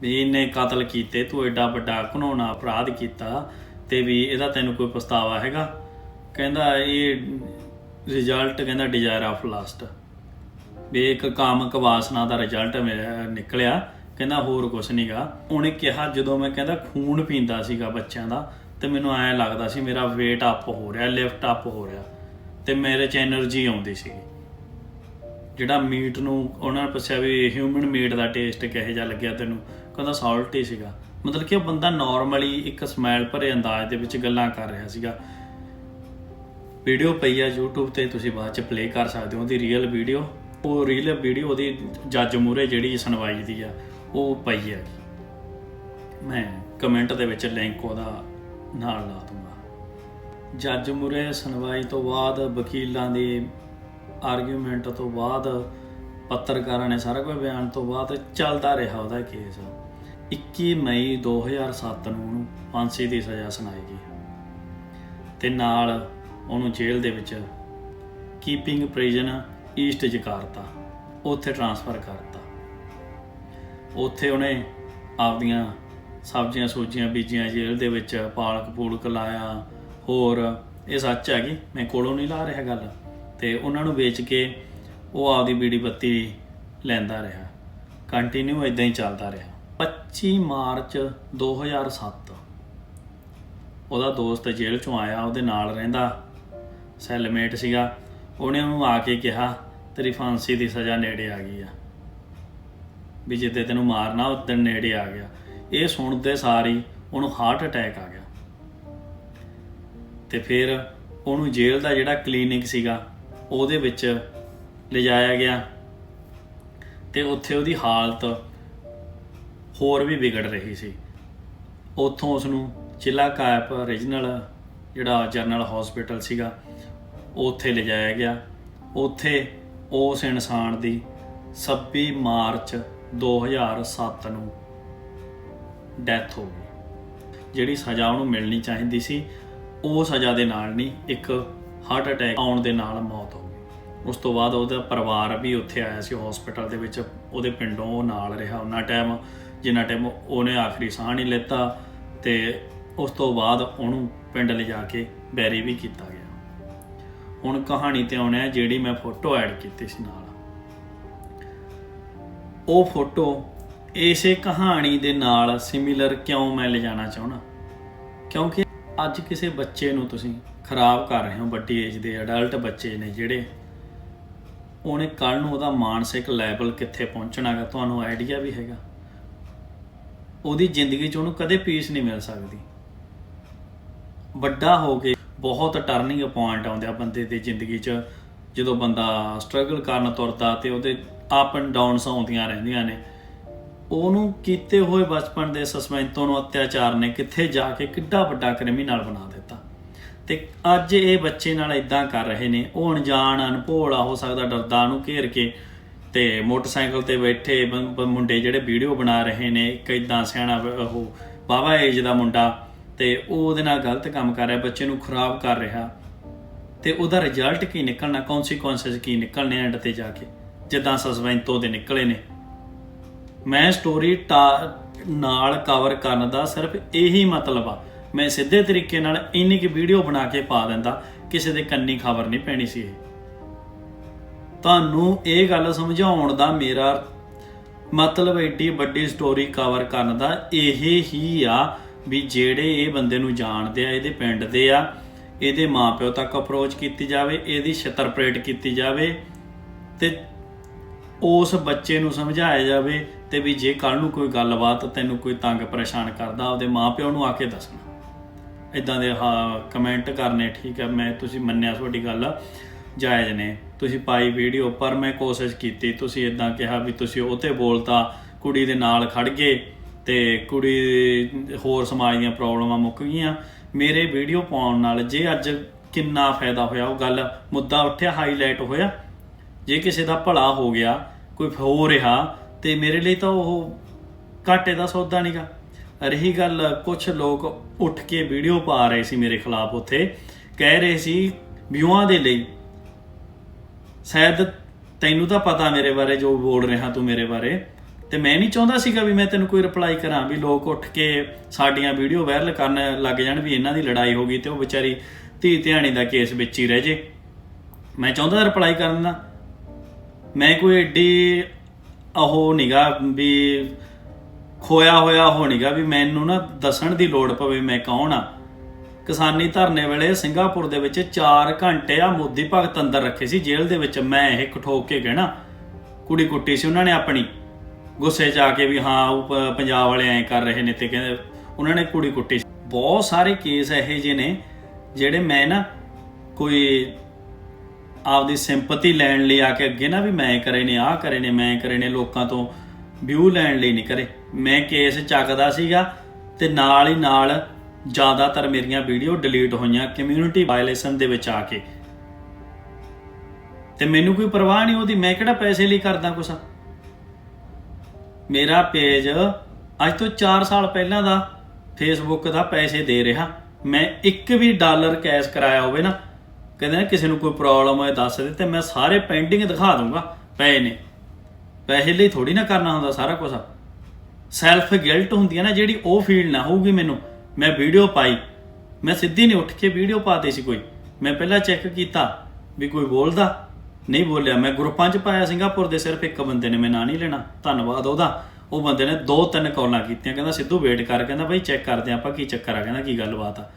ਵੀ ਇਹਨੇ ਕਤਲ ਕੀਤੇ, ਤੂੰ ਐਡਾ ਵੱਡਾ ਘਨੌਣਾ ਅਪਰਾਧ ਕੀਤਾ ਤੇ ਵੀ ਇਹਦਾ ਤੈਨੂੰ ਕੋਈ ਪਛਤਾਵਾ ਹੈਗਾ? ਕਹਿੰਦਾ ਇਹ ਰਿਜ਼ਲਟ ਕਹਿੰਦਾ ਡਿਜ਼ਾਇਰ ਆਫ ਲਾਸਟ ਵੀ ਇੱਕ ਕਾਮਕ ਵਾਸਨਾ ਦਾ ਰਿਜ਼ਲਟ ਮੇਰਾ ਨਿਕਲਿਆ। ਕਹਿੰਦਾ ਹੋਰ ਕੁਛ ਨਹੀਂਗਾ ਉਹਨੇ ਕਿਹਾ, ਜਦੋਂ ਮੈਂ ਕਹਿੰਦਾ ਖੂਨ ਪੀਂਦਾ ਸੀਗਾ ਬੱਚਿਆਂ ਦਾ, ਤੇ ਮੈਨੂੰ ਐ ਲੱਗਦਾ ਸੀ ਮੇਰਾ weight ਅਪ ਹੋ ਰਿਹਾ ਲਿਫਟ ਅਪ ਹੋ ਰਿਹਾ, ਤੇ ਮੇਰੇ ਚ એનર્ਜੀ ਆਉਂਦੀ ਸੀ ਜਿਹੜਾ ਮੀਟ ਨੂੰ ਉਹਨਾਂ ਨੇ ਪੁੱਛਿਆ ਵੀ ਹਿਊਮਨ ਮੀਟ ਦਾ ਟੇਸਟ ਕਿਹੋ ਜਿਹਾ ਲੱਗਿਆ ਤੈਨੂੰ? ਕਹਿੰਦਾ ਸਾਲਟ ਹੀ ਸੀਗਾ। ਮਤਲਬ ਕਿ ਉਹ ਬੰਦਾ ਨਾਰਮਲੀ ਇੱਕ ਸਮਾਈਲ ਭਰੇ ਅੰਦਾਜ਼ ਦੇ ਵਿੱਚ ਗੱਲਾਂ ਕਰ ਰਿਹਾ ਸੀਗਾ। ਵੀਡੀਓ ਪਈ ਆ YouTube ਤੇ, ਤੁਸੀਂ ਬਾਅਦ ਚ ਪਲੇ ਕਰ ਸਕਦੇ ਹੋ, ਉਹਦੀ ਰੀਅਲ ਵੀਡੀਓ ਉਹ ਰੀਅਲ ਵੀਡੀਓ ਉਹਦੀ ਜੱਜ ਮੂਰੇ ਜਿਹੜੀ ਸੁਣਵਾਈ ਦੀ ਆ। ਉਹ ਪਈ ਹੈ। ਮੈਂ ਕਮੈਂਟ ਦੇ ਵਿੱਚ ਲਿੰਕ ਉਹਦਾ ਨਾਲ ਲਾ ਦੂੰਗਾ ਜੱਜ ਮੁਰੇ ਸੁਣਵਾਈ ਤੋਂ ਬਾਅਦ ਵਕੀਲਾਂ ਦੀ ਆਰਗੂਮੈਂਟ ਤੋਂ ਬਾਅਦ ਪੱਤਰਕਾਰਾਂ ਨੇ ਸਾਰਾ ਕੁਝ ਬਿਆਨ ਤੋਂ ਬਾਅਦ ਚੱਲਦਾ ਰਿਹਾ ਉਹਦਾ ਕੇਸ। 21 ਮਈ 2007 ਨੂੰ ਉਹਨੂੰ ਫਾਂਸੀ ਦੀ ਸਜ਼ਾ ਸੁਣਾਈ ਗਈ। ਤੇ ਨਾਲ ਉਹਨੂੰ ਜੇਲ੍ਹ ਦੇ ਵਿੱਚ ਕੀਪਿੰਗ ਪ੍ਰਿਜ਼ਨ ਈਸਟ ਜਕਾਰਤਾ ਉੱਥੇ ਟ੍ਰਾਂਸਫਰ ਕਰਤਾ। ਉੱਥੇ ਉਹਨੇ ਆਪਦੀਆਂ ਸਬਜ਼ੀਆਂ ਸੂਜੀਆਂ ਬੀਜੀਆਂ, ਜੇਲ੍ਹ ਦੇ ਵਿੱਚ ਪਾਲਕ ਪੂਲਕ ਲਾਇਆ। ਹੋਰ, ਇਹ ਸੱਚ ਹੈਗੀ ਮੈਂ ਕੋਲੋਂ ਨਹੀਂ ਲਾ ਰਿਹਾ ਗੱਲ। ਤੇ ਉਹਨਾਂ ਨੂੰ ਵੇਚ ਕੇ ਉਹ ਆਪਦੀ ਬੀੜੀ ਬੱਤੀ ਲੈਂਦਾ ਰਿਹਾ। ਕੰਟੀਨਿਊ ਇਦਾਂ ਹੀ ਚੱਲਦਾ ਰਿਹਾ। 25 ਮਾਰਚ 2007 ਉਹਦਾ ਦੋਸਤ ਜੇਲ੍ਹ ਚੋਂ ਆਇਆ, ਉਹਦੇ ਨਾਲ ਰਹਿੰਦਾ। ਸੈਲਮੇਟ ਸੀਗਾ। ਉਹਨੇ ਉਹਨੂੰ ਆ ਕੇ ਕਿਹਾ, ਤੇਰੀ ਫਾਂਸੀ ਦੀ ਸਜ਼ਾ ਨੇੜੇ ਆ ਗਈ ਆ। ਵੀ ਜਿੱਦੇ ਤੈਨੂੰ ਮਾਰਨਾ, ਉਹ ਦਿਨ ਨੇੜੇ ਆ ਗਿਆ। ਇਹ ਸੁਣਦੇ ਸਾਰੀ ਉਹਨੂੰ ਹਾਰਟ ਅਟੈਕ ਆ ਗਿਆ। ਤੇ ਫਿਰ ਉਹਨੂੰ ਜੇਲ੍ਹ ਦਾ ਜਿਹੜਾ ਕਲੀਨਿਕ ਸੀਗਾ, ਉਹਦੇ ਵਿੱਚ ਲਿਜਾਇਆ ਗਿਆ। ਤੇ ਉੱਥੇ ਉਹਦੀ ਹਾਲਤ ਹੋਰ ਵੀ ਵਿਗੜ ਰਹੀ ਸੀ। ਉੱਥੋਂ ਉਸ ਨੂੰ ਜ਼ਿਲ੍ਹਾ ਕਾਇਪ ਰੀਜਨਲ ਜਿਹੜਾ ਜਨਰਲ ਹਸਪੀਟਲ ਸੀਗਾ, ਉੱਥੇ ਲਿਜਾਇਆ ਗਿਆ। ਉੱਥੇ ਉਸ ਇਨਸਾਨ ਦੀ 26 ਮਾਰਚ 2007 ਨੂੰ ਡੈਥ ਹੋ ਗਈ। ਜਿਹੜੀ ਸਜ਼ਾ ਉਹਨੂੰ ਮਿਲਣੀ ਚਾਹੀਦੀ ਸੀ, ਉਹ ਸਜ਼ਾ ਦੇ ਨਾਲ ਨਹੀਂ, ਇੱਕ ਹਾਰਟ ਅਟੈਕ ਆਉਣ ਦੇ ਨਾਲ ਮੌਤ ਹੋ ਗਈ। ਉਸ ਤੋਂ ਬਾਅਦ ਉਹਦਾ ਪਰਿਵਾਰ ਵੀ ਉੱਥੇ ਆਇਆ ਸੀ ਹਸਪੀਟਲ ਦੇ ਵਿੱਚ, ਉਹਦੇ ਪਿੰਡੋਂ ਉਹ ਨਾਲ ਰਿਹਾ। ਉਹਨਾਂ ਟਾਈਮ ਜਿੰਨਾ ਟਾਈਮ ਉਹਨੇ ਆਖਰੀ ਸਾਹ ਨਹੀਂ ਲੈਤਾ ਤੇ ਉਸ ਤੋਂ ਬਾਅਦ ਉਹਨੂੰ ਪਿੰਡ ਲਿਜਾ ਕੇ ਬੈਰੀ ਵੀ ਕੀਤਾ ਗਿਆ। ਹੁਣ ਕਹਾਣੀ ਤੇ ਆਉਣਾ ਜਿਹੜੀ ਮੈਂ ਫੋਟੋ ਐਡ ਕੀਤੀ ਸੀ ਨਾਲ। ਉਹ ਫੋਟੋ ਇਸੇ ਕਹਾਣੀ ਦੇ ਨਾਲ ਸਿਮਿਲਰ ਕਿਉਂ ਮੈਂ ਲਿਜਾਣਾ ਚਾਹਣਾ ਕਿਉਂਕਿ ਅੱਜ ਕਿਸੇ ਬੱਚੇ ਨੂੰ ਤੁਸੀਂ ਖਰਾਬ ਕਰ ਰਹੇ ਹੋ, ਵੱਡੀ ਏਜ ਦੇ ਅਡਲਟ ਬੱਚੇ ਨੇ ਜਿਹੜੇ, ਉਹਨੇ ਕੱਲ ਨੂੰ ਉਹਦਾ ਮਾਨਸਿਕ ਲੈਵਲ ਕਿੱਥੇ ਪਹੁੰਚਣਾਗਾ ਤੁਹਾਨੂੰ ਆਈਡੀਆ ਵੀ ਹੈਗਾ। ਉਹਦੀ ਜ਼ਿੰਦਗੀ 'ਚ ਉਹਨੂੰ ਕਦੇ ਪੀਸ ਨਹੀਂ ਮਿਲ ਸਕਦੀ। ਵੱਡਾ ਹੋ ਕੇ ਬਹੁਤ ਟਰਨਿੰਗ ਪੁਆਇੰਟ ਆਉਂਦੇ ਆ ਬੰਦੇ ਦੀ ਜ਼ਿੰਦਗੀ 'ਚ, ਜਦੋਂ ਬੰਦਾ ਸਟਰਗਲ ਕਰਨ ਤੁਰਦਾ ਤੇ ਉਹਦੇ ਅਪ ਐਂਡ ਡਾਊਨਸ ਆਉਂਦੀਆਂ ਰਹਿੰਦੀਆਂ ਨੇ। ਉਹਨੂੰ ਕੀਤੇ ਹੋਏ ਬਚਪਨ ਦੇ ਸਸਪੈਂਤੋਂ ਨੂੰ ਅਤਿਆਚਾਰ ਨੇ ਕਿੱਥੇ ਜਾ ਕੇ ਕਿੱਡਾ ਵੱਡਾ ਕ੍ਰਿਮੀਨਲ ਬਣਾ ਦਿੱਤਾ। ਤੇ ਅੱਜ ਇਹ ਬੱਚੇ ਨਾਲ ਇਦਾਂ ਕਰ ਰਹੇ ਨੇ। ਉਹ ਅਣਜਾਣ ਅਨਭੋਲਾ ਹੋ ਸਕਦਾ ਡਰਦਾ ਨੂੰ ਘੇਰ ਕੇ ਤੇ ਮੋਟਰਸਾਈਕਲ ਤੇ ਬੈਠੇ ਮੁੰਡੇ ਜਿਹੜੇ ਵੀਡੀਓ ਬਣਾ ਰਹੇ ਨੇ। ਇੱਕ ਇਦਾਂ ਸਿਆਣਾ ਉਹ ਬਾਵਾ ਏਜ ਦਾ ਮੁੰਡਾ ਤੇ ਉਹ ਉਹਦੇ ਨਾਲ ਗਲਤ ਕੰਮ ਕਰ ਰਿਹਾ, ਬੱਚੇ ਨੂੰ ਖਰਾਬ ਕਰ ਰਿਹਾ। ਤੇ ਉਹਦਾ ਰਿਜ਼ਲਟ ਕੀ ਨਿਕਲਣਾ? ਕੌਨਸੀਕੁਐਂਸਸ ਕੀ ਨਿਕਲਣੇ ਐਂਡ ਤੇ ਜਾ ਕੇ? ਜਿੱਦਾਂ ਸਸਪੈਂਤੋ ਦੇ ਨਿਕਲੇ ਨੇ। ਮੈਂ ਸਟੋਰੀ ਨਾਲ ਕਵਰ ਕਰਨ ਦਾ ਸਿਰਫ ਇਹੀ ਮਤਲਬ ਆ। ਮੈਂ ਸਿੱਧੇ ਤਰੀਕੇ ਨਾਲ ਇੰਨੀ ਕਿ ਵੀਡੀਓ ਬਣਾ ਕੇ ਪਾ ਦਿੰਦਾ, ਕਿਸੇ ਦੇ ਕੰਨੀ ਖਬਰ ਨਹੀਂ ਪੈਣੀ ਸੀ ਤੁਹਾਨੂੰ ਇਹ ਗੱਲ ਸਮਝਾਉਣ ਦਾ ਮੇਰਾ ਮਤਲਬ ਏਡੀ ਵੱਡੀ ਸਟੋਰੀ ਕਵਰ ਕਰਨ ਦਾ ਇਹ ਹੀ ਆ ਵੀ ਜਿਹੜੇ ਇਹ ਬੰਦੇ ਨੂੰ ਜਾਣਦੇ ਆ, ਇਹਦੇ ਪਿੰਡ ਦੇ ਆ, ਇਹਦੇ ਮਾਪਿਓ ਤੱਕ ਅਪਰੋਚ ਕੀਤੀ ਜਾਵੇ, ਇਹਦੀ ਛਤਰਪ੍ਰੇਟ ਕੀਤੀ ਜਾਵੇ ਤੇ ਉਸ ਬੱਚੇ ਨੂੰ ਸਮਝਾਇਆ ਜਾਵੇ ਤੇ ਵੀ ਜੇ ਕੱਲ ਨੂੰ ਕੋਈ ਗੱਲਬਾਤ ਤੈਨੂੰ ਕੋਈ ਤੰਗ ਪਰੇਸ਼ਾਨ ਕਰਦਾ ਉਹਦੇ ਮਾਪਿਓ ਨੂੰ ਆ ਕੇ ਦੱਸਣਾ। ਇਦਾਂ ਦੇ ਹਾਂ ਕਮੈਂਟ ਕਰਨੇ, ਠੀਕ ਹੈ, ਮੈਂ, ਤੁਸੀਂ ਮੰਨਿਆ ਤੁਹਾਡੀ ਗੱਲ, ਜਾਇਜ਼ ਨੇ। ਤੁਸੀਂ ਪਾਈ ਵੀਡੀਓ, ਪਰ ਮੈਂ ਕੋਸ਼ਿਸ਼ ਕੀਤੀ, ਤੁਸੀਂ ਇਦਾਂ ਕਿਹਾ ਵੀ ਤੁਸੀਂ ਉਹ ਤੇ ਬੋਲਤਾ, ਕੁੜੀ ਦੇ ਨਾਲ ਖੜ ਗਏ ਤੇ ਕੁੜੀ ਹੋਰ ਸਮਾਜ ਦੀਆਂ ਪ੍ਰੋਬਲਮਾਂ ਮੁੱਕ ਗਈਆਂ। ਮੇਰੇ ਵੀਡੀਓ ਪਾਉਣ ਨਾਲ ਜੇ ਅੱਜ ਕਿੰਨਾ ਫਾਇਦਾ ਹੋਇਆ ਉਹ ਗੱਲ, ਮੁੱਦਾ ਉੱਠਿਆ ਹਾਈਲਾਈਟ ਹੋਇਆ। ਜੇ ਕਿਸੇ ਦਾ ਭਲਾ ਹੋ ਗਿਆ, ਕੋਈ ਹੋ ਰਿਹਾ, ਤੇ ਮੇਰੇ ਲਈ ਤਾਂ ਉਹ ਘਾਟੇ ਦਾ ਸੌਦਾ ਨਹੀਂਗਾ ਰਹੀ ਗੱਲ ਕੁਝ ਲੋਕ ਉੱਠ ਕੇ ਵੀਡੀਓ ਪਾ ਰਹੇ ਸੀ ਮੇਰੇ ਖਿਲਾਫ ਉੱਥੇ, ਕਹਿ ਰਹੇ ਸੀ ਵਿਊਆਂ ਦੇ ਲਈ। ਸ਼ਾਇਦ ਤੈਨੂੰ ਤਾਂ ਪਤਾ ਮੇਰੇ ਬਾਰੇ ਜੋ ਬੋਲ ਰਿਹਾ ਤੂੰ ਮੇਰੇ ਬਾਰੇ। ਤੇ ਮੈਂ ਨਹੀਂ ਚਾਹੁੰਦਾ ਸੀਗਾ ਵੀ ਮੈਂ ਤੈਨੂੰ ਕੋਈ ਰਿਪਲਾਈ ਕਰਾਂ ਵੀ ਲੋਕ ਉੱਠ ਕੇ ਸਾਡੀਆਂ ਵੀਡੀਓ ਵਾਇਰਲ ਕਰਨ ਲੱਗ ਜਾਣ ਵੀ ਇਹਨਾਂ ਦੀ ਲੜਾਈ ਹੋ ਗਈ ਤੇ ਉਹ ਵਿਚਾਰੀ ਧੀ ਧਿਆਣੀ ਦਾ ਕੇਸ ਵਿੱਚ ਹੀ ਰਹਿ ਜੇ। ਮੈਂ ਚਾਹੁੰਦਾ ਰਿਪਲਾਈ ਕਰਨ ਦਾ। ਮੈਂ ਕੋਈ ਏਡੀ ਉਹ ਨਿਗਾ ਵੀ ਖੋਇਆ ਹੋਇਆ ਹੋ ਨਿਗਾ ਵੀ ਮੈਨੂੰ ਨਾ ਦੱਸਣ ਦੀ ਲੋੜ ਪਵੇ ਮੈਂ ਕੌਣ ਆ। ਕਿਸਾਨੀ ਧਰਨੇ ਵੇਲੇ ਸਿੰਗਾਪੁਰ ਦੇ ਵਿੱਚ 4 ਘੰਟੇ ਆ ਮੋਦੀ ਭਗਤ ਅੰਦਰ ਰੱਖੇ ਸੀ, ਜੇਲ੍ਹ ਦੇ ਵਿੱਚ ਮੈਂ ਇਹ ਕਠੋਕ ਕੇ ਕਹਿਣਾ। ਕੁੜੀ ਕੁੱਟੀ ਸੀ ਉਹਨਾਂ ਨੇ ਆਪਣੀ। ਗੁੱਸੇ 'ਚ ਆ ਕੇ ਵੀ ਹਾਂ, ਉਹ ਪੰਜਾਬ ਵਾਲੇ ਐਂ ਕਰ ਰਹੇ ਨੇ ਤੇ ਕਹਿੰਦੇ ਉਹਨਾਂ ਨੇ ਕੁੜੀ ਕੁੱਟੀ ਸੀ। ਬਹੁਤ ਸਾਰੇ ਕੇਸ ਇਹੋ ਜਿਹੇ ਨੇ ਜਿਹੜੇ ਮੈਂ ਨਾ ਕੋਈ ਆਪਦੀ ਸਿੰਪਥੀ ਲੈਣ ਲਈ ਆ ਕੇ ਅੱਗੇ ਨਾ ਵੀ ਮੈਂ ਕਰੇ ਨੇ, ਆਹ ਕਰੇ ਨੇ, ਮੈਂ ਕਰੇ ਨੇ, ਲੋਕਾਂ ਤੋਂ ਵਿਊ ਲੈਣ ਲਈ ਨਹੀਂ ਕਰੇ। ਮੈਂ ਕੇਸ ਚੱਕਦਾ ਸੀਗਾ ਤੇ ਨਾਲ ਹੀ ਨਾਲ ਜ਼ਿਆਦਾਤਰ ਮੇਰੀਆਂ ਵੀਡੀਓ ਡਿਲੀਟ ਹੋਈਆਂ ਕਮਿਊਨਿਟੀ ਵਾਇਲੇਸ਼ਨ ਦੇ ਵਿੱਚ ਆ ਕੇ। ਤੇ ਮੈਨੂੰ ਕੋਈ ਪਰਵਾਹ ਨਹੀਂ ਉਹਦੀ, ਮੈਂ ਕਿਹੜਾ ਪੈਸੇ ਲਈ ਕਰਦਾ ਕੁਛ? ਮੇਰਾ ਪੇਜ ਅੱਜ ਤੋਂ 4 ਸਾਲ ਪਹਿਲਾਂ ਦਾ ਫੇਸਬੁੱਕ ਦਾ ਪੈਸੇ ਦੇ ਰਿਹਾ। ਮੈਂ ਇੱਕ ਵੀ ਡਾਲਰ ਕੈਸ਼ ਕਰਾਇਆ ਹੋਵੇ ਨਾ ਕਹਿੰਦੇ ਨਾ ਕਿਸੇ ਨੂੰ ਕੋਈ ਪ੍ਰੋਬਲਮ ਹੋਏ ਦੱਸ ਦੇ ਤੇ ਮੈਂ ਸਾਰੇ ਪੈਂਡਿੰਗ ਦਿਖਾ ਦੂੰਗਾ ਪਏ ਨੇ। ਪੈਸੇ ਲਈ ਥੋੜੀ ਨਾ ਕਰਨਾ ਹੁੰਦਾ ਸਾਰਾ ਕੁਝ ਸੈਲਫ ਗਿਲਟ ਹੁੰਦੀ ਹੈ ਨਾ ਜਿਹੜੀ ਉਹ ਫੀਲ ਨਾ ਹੋਊਗੀ ਮੈਨੂੰ। ਮੈਂ ਵੀਡੀਓ ਪਾਈ। ਮੈਂ ਸਿੱਧੀ ਨਹੀਂ ਉੱਠ ਕੇ ਵੀਡੀਓ ਪਾਤੀ ਸੀ ਕੋਈ। ਮੈਂ ਪਹਿਲਾਂ ਚੈੱਕ ਕੀਤਾ ਵੀ ਕੋਈ ਬੋਲਦਾ। ਨਹੀਂ ਬੋਲਿਆ। ਮੈਂ ਗਰੁੱਪਾਂ 'ਚ ਪਾਇਆ ਸਿੰਗਾਪੁਰ ਦੇ ਸਿਰਫ ਇੱਕ ਬੰਦੇ ਨੇ, ਮੈਂ ਨਾਂ ਨਹੀਂ ਲੈਣਾ। ਧੰਨਵਾਦ ਉਹਦਾ। ਉਹ ਬੰਦੇ ਨੇ ਦੋ ਤਿੰਨ ਕਾਲਾਂ ਕੀਤੀਆਂ। ਕਹਿੰਦਾ, ਸਿੱਧੂ ਵੇਟ ਕਰ। ਕਹਿੰਦਾ, ਬਈ ਚੈੱਕ ਕਰਦੇ ਆਪਾਂ ਕੀ ਚੱਕਰ ਆ? ਕਹਿੰਦਾ, ਕੀ ਗੱਲਬਾਤ ਆ?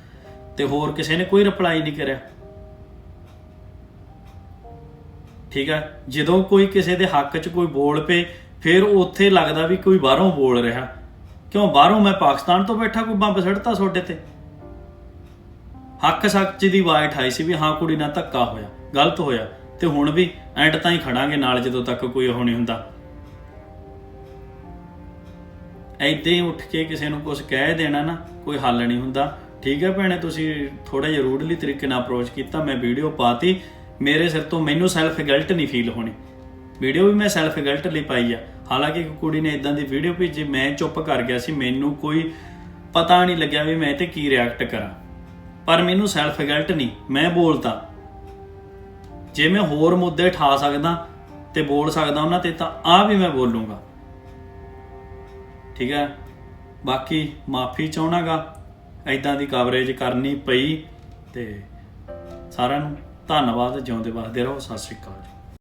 ਤੇ ਹੋਰ ਕਿਸੇ ਨੇ ਕੋਈ ਰਿਪਲਾਈ ਨਹੀਂ ਕਰਿਆ। ਠੀਕ ਆ ਜਦੋਂ ਕੋਈ ਕਿਸੇ ਦੇ ਹੱਕ 'ਚ ਕੋਈ ਬੋਲ ਪਏ, ਫਿਰ ਉੱਥੇ ਲੱਗਦਾ ਵੀ ਕੋਈ ਬਾਹਰੋਂ ਬੋਲ ਰਿਹਾ। ਕਿਉਂ? ਬਾਹਰੋਂ ਮੈਂ ਪਾਕਿਸਤਾਨ ਤੋਂ ਬੈਠਾ, ਕੋਈ ਬੰਬ ਸੜਤਾ ਤੁਹਾਡੇ ਤੇ? ਹੱਕ ਸੱਚ ਦੀ ਆਵਾਜ਼ ਠਾਈ ਸੀ ਵੀ ਹਾਂ, ਕੁੜੀ ਨਾਲ ਧੱਕਾ ਹੋਇਆ, ਗਲਤ ਹੋਇਆ। ਤੇ ਹੁਣ ਵੀ ਐਂਡ ਤਾਂ ਹੀ ਖੜਾਂਗੇ ਨਾਲ ਜਦੋਂ ਤੱਕ ਕੋਈ ਉਹ ਨਹੀਂ ਹੁੰਦਾ। ਐਦਾਂ ਹੀ ਉੱਠ ਕੇ ਕਿਸੇ ਨੂੰ ਕੁਝ ਕਹਿ ਦੇਣਾ ਨਾ, ਕੋਈ ਹੱਲ ਨਹੀਂ ਹੁੰਦਾ। ਠੀਕ ਹੈ ਭੈਣੇ, ਤੁਸੀਂ ਥੋੜਾ ਜਿਹਾ ਰੂਡਲੀ ਤਰੀਕੇ ਨਾਲ ਅਪਰੋਚ ਕੀਤਾ, ਮੈਂ ਵੀਡੀਓ ਪਾਤੀ। ਮੇਰੇ ਸਿਰ ਤੋਂ ਮੈਨੂੰ ਸੈਲਫ ਗਿਲਟ ਨਹੀਂ ਫੀਲ ਹੋਣੀ। ਵੀਡੀਓ ਵੀ ਮੈਂ ਸੈਲਫ ਗਿਲਟ ਲਈ ਪਾਈ ਆ। ਹਾਲਾਂਕਿ ਇੱਕ ਕੁੜੀ ਨੇ ਇਦਾਂ ਦੀ ਵੀਡੀਓ ਭੇਜੀ, ਮੈਂ ਚੁੱਪ ਕਰ ਗਿਆ ਸੀ। ਮੈਨੂੰ ਕੋਈ ਪਤਾ ਨਹੀਂ ਲੱਗਿਆ ਵੀ ਮੈਂ ਤੇ ਕੀ ਰਿਐਕਟ ਕਰਾਂ। ਪਰ ਮੈਨੂੰ ਸੈਲਫ ਗਿਲਟ ਨਹੀਂ, ਮੈਂ ਬੋਲਤਾ ਜੇ ਮੈਂ ਹੋਰ ਮੁੱਦੇ ਠਾ ਸਕਦਾ ਤੇ ਬੋਲ ਸਕਦਾ ਉਹਨਾਂ ਤੇ, ਤਾਂ ਆ ਵੀ ਮੈਂ ਬੋਲੂੰਗਾ। ਠੀਕ ਹੈ? ਬਾਕੀ ਮਾਫੀ ਚਾਹਣਾਗਾ ਐਦਾਂ ਦੀ ਕਵਰੇਜ ਕਰਨੀ ਪਈ ਤੇ ਸਾਰਿਆਂ ਨੂੰ ਧੰਨਵਾਦ ਜਿਉਂਦੇ ਵਸਦੇ ਰਹੋ ਸਤਿ ਸ਼੍ਰੀ ਅਕਾਲ ਜੀ।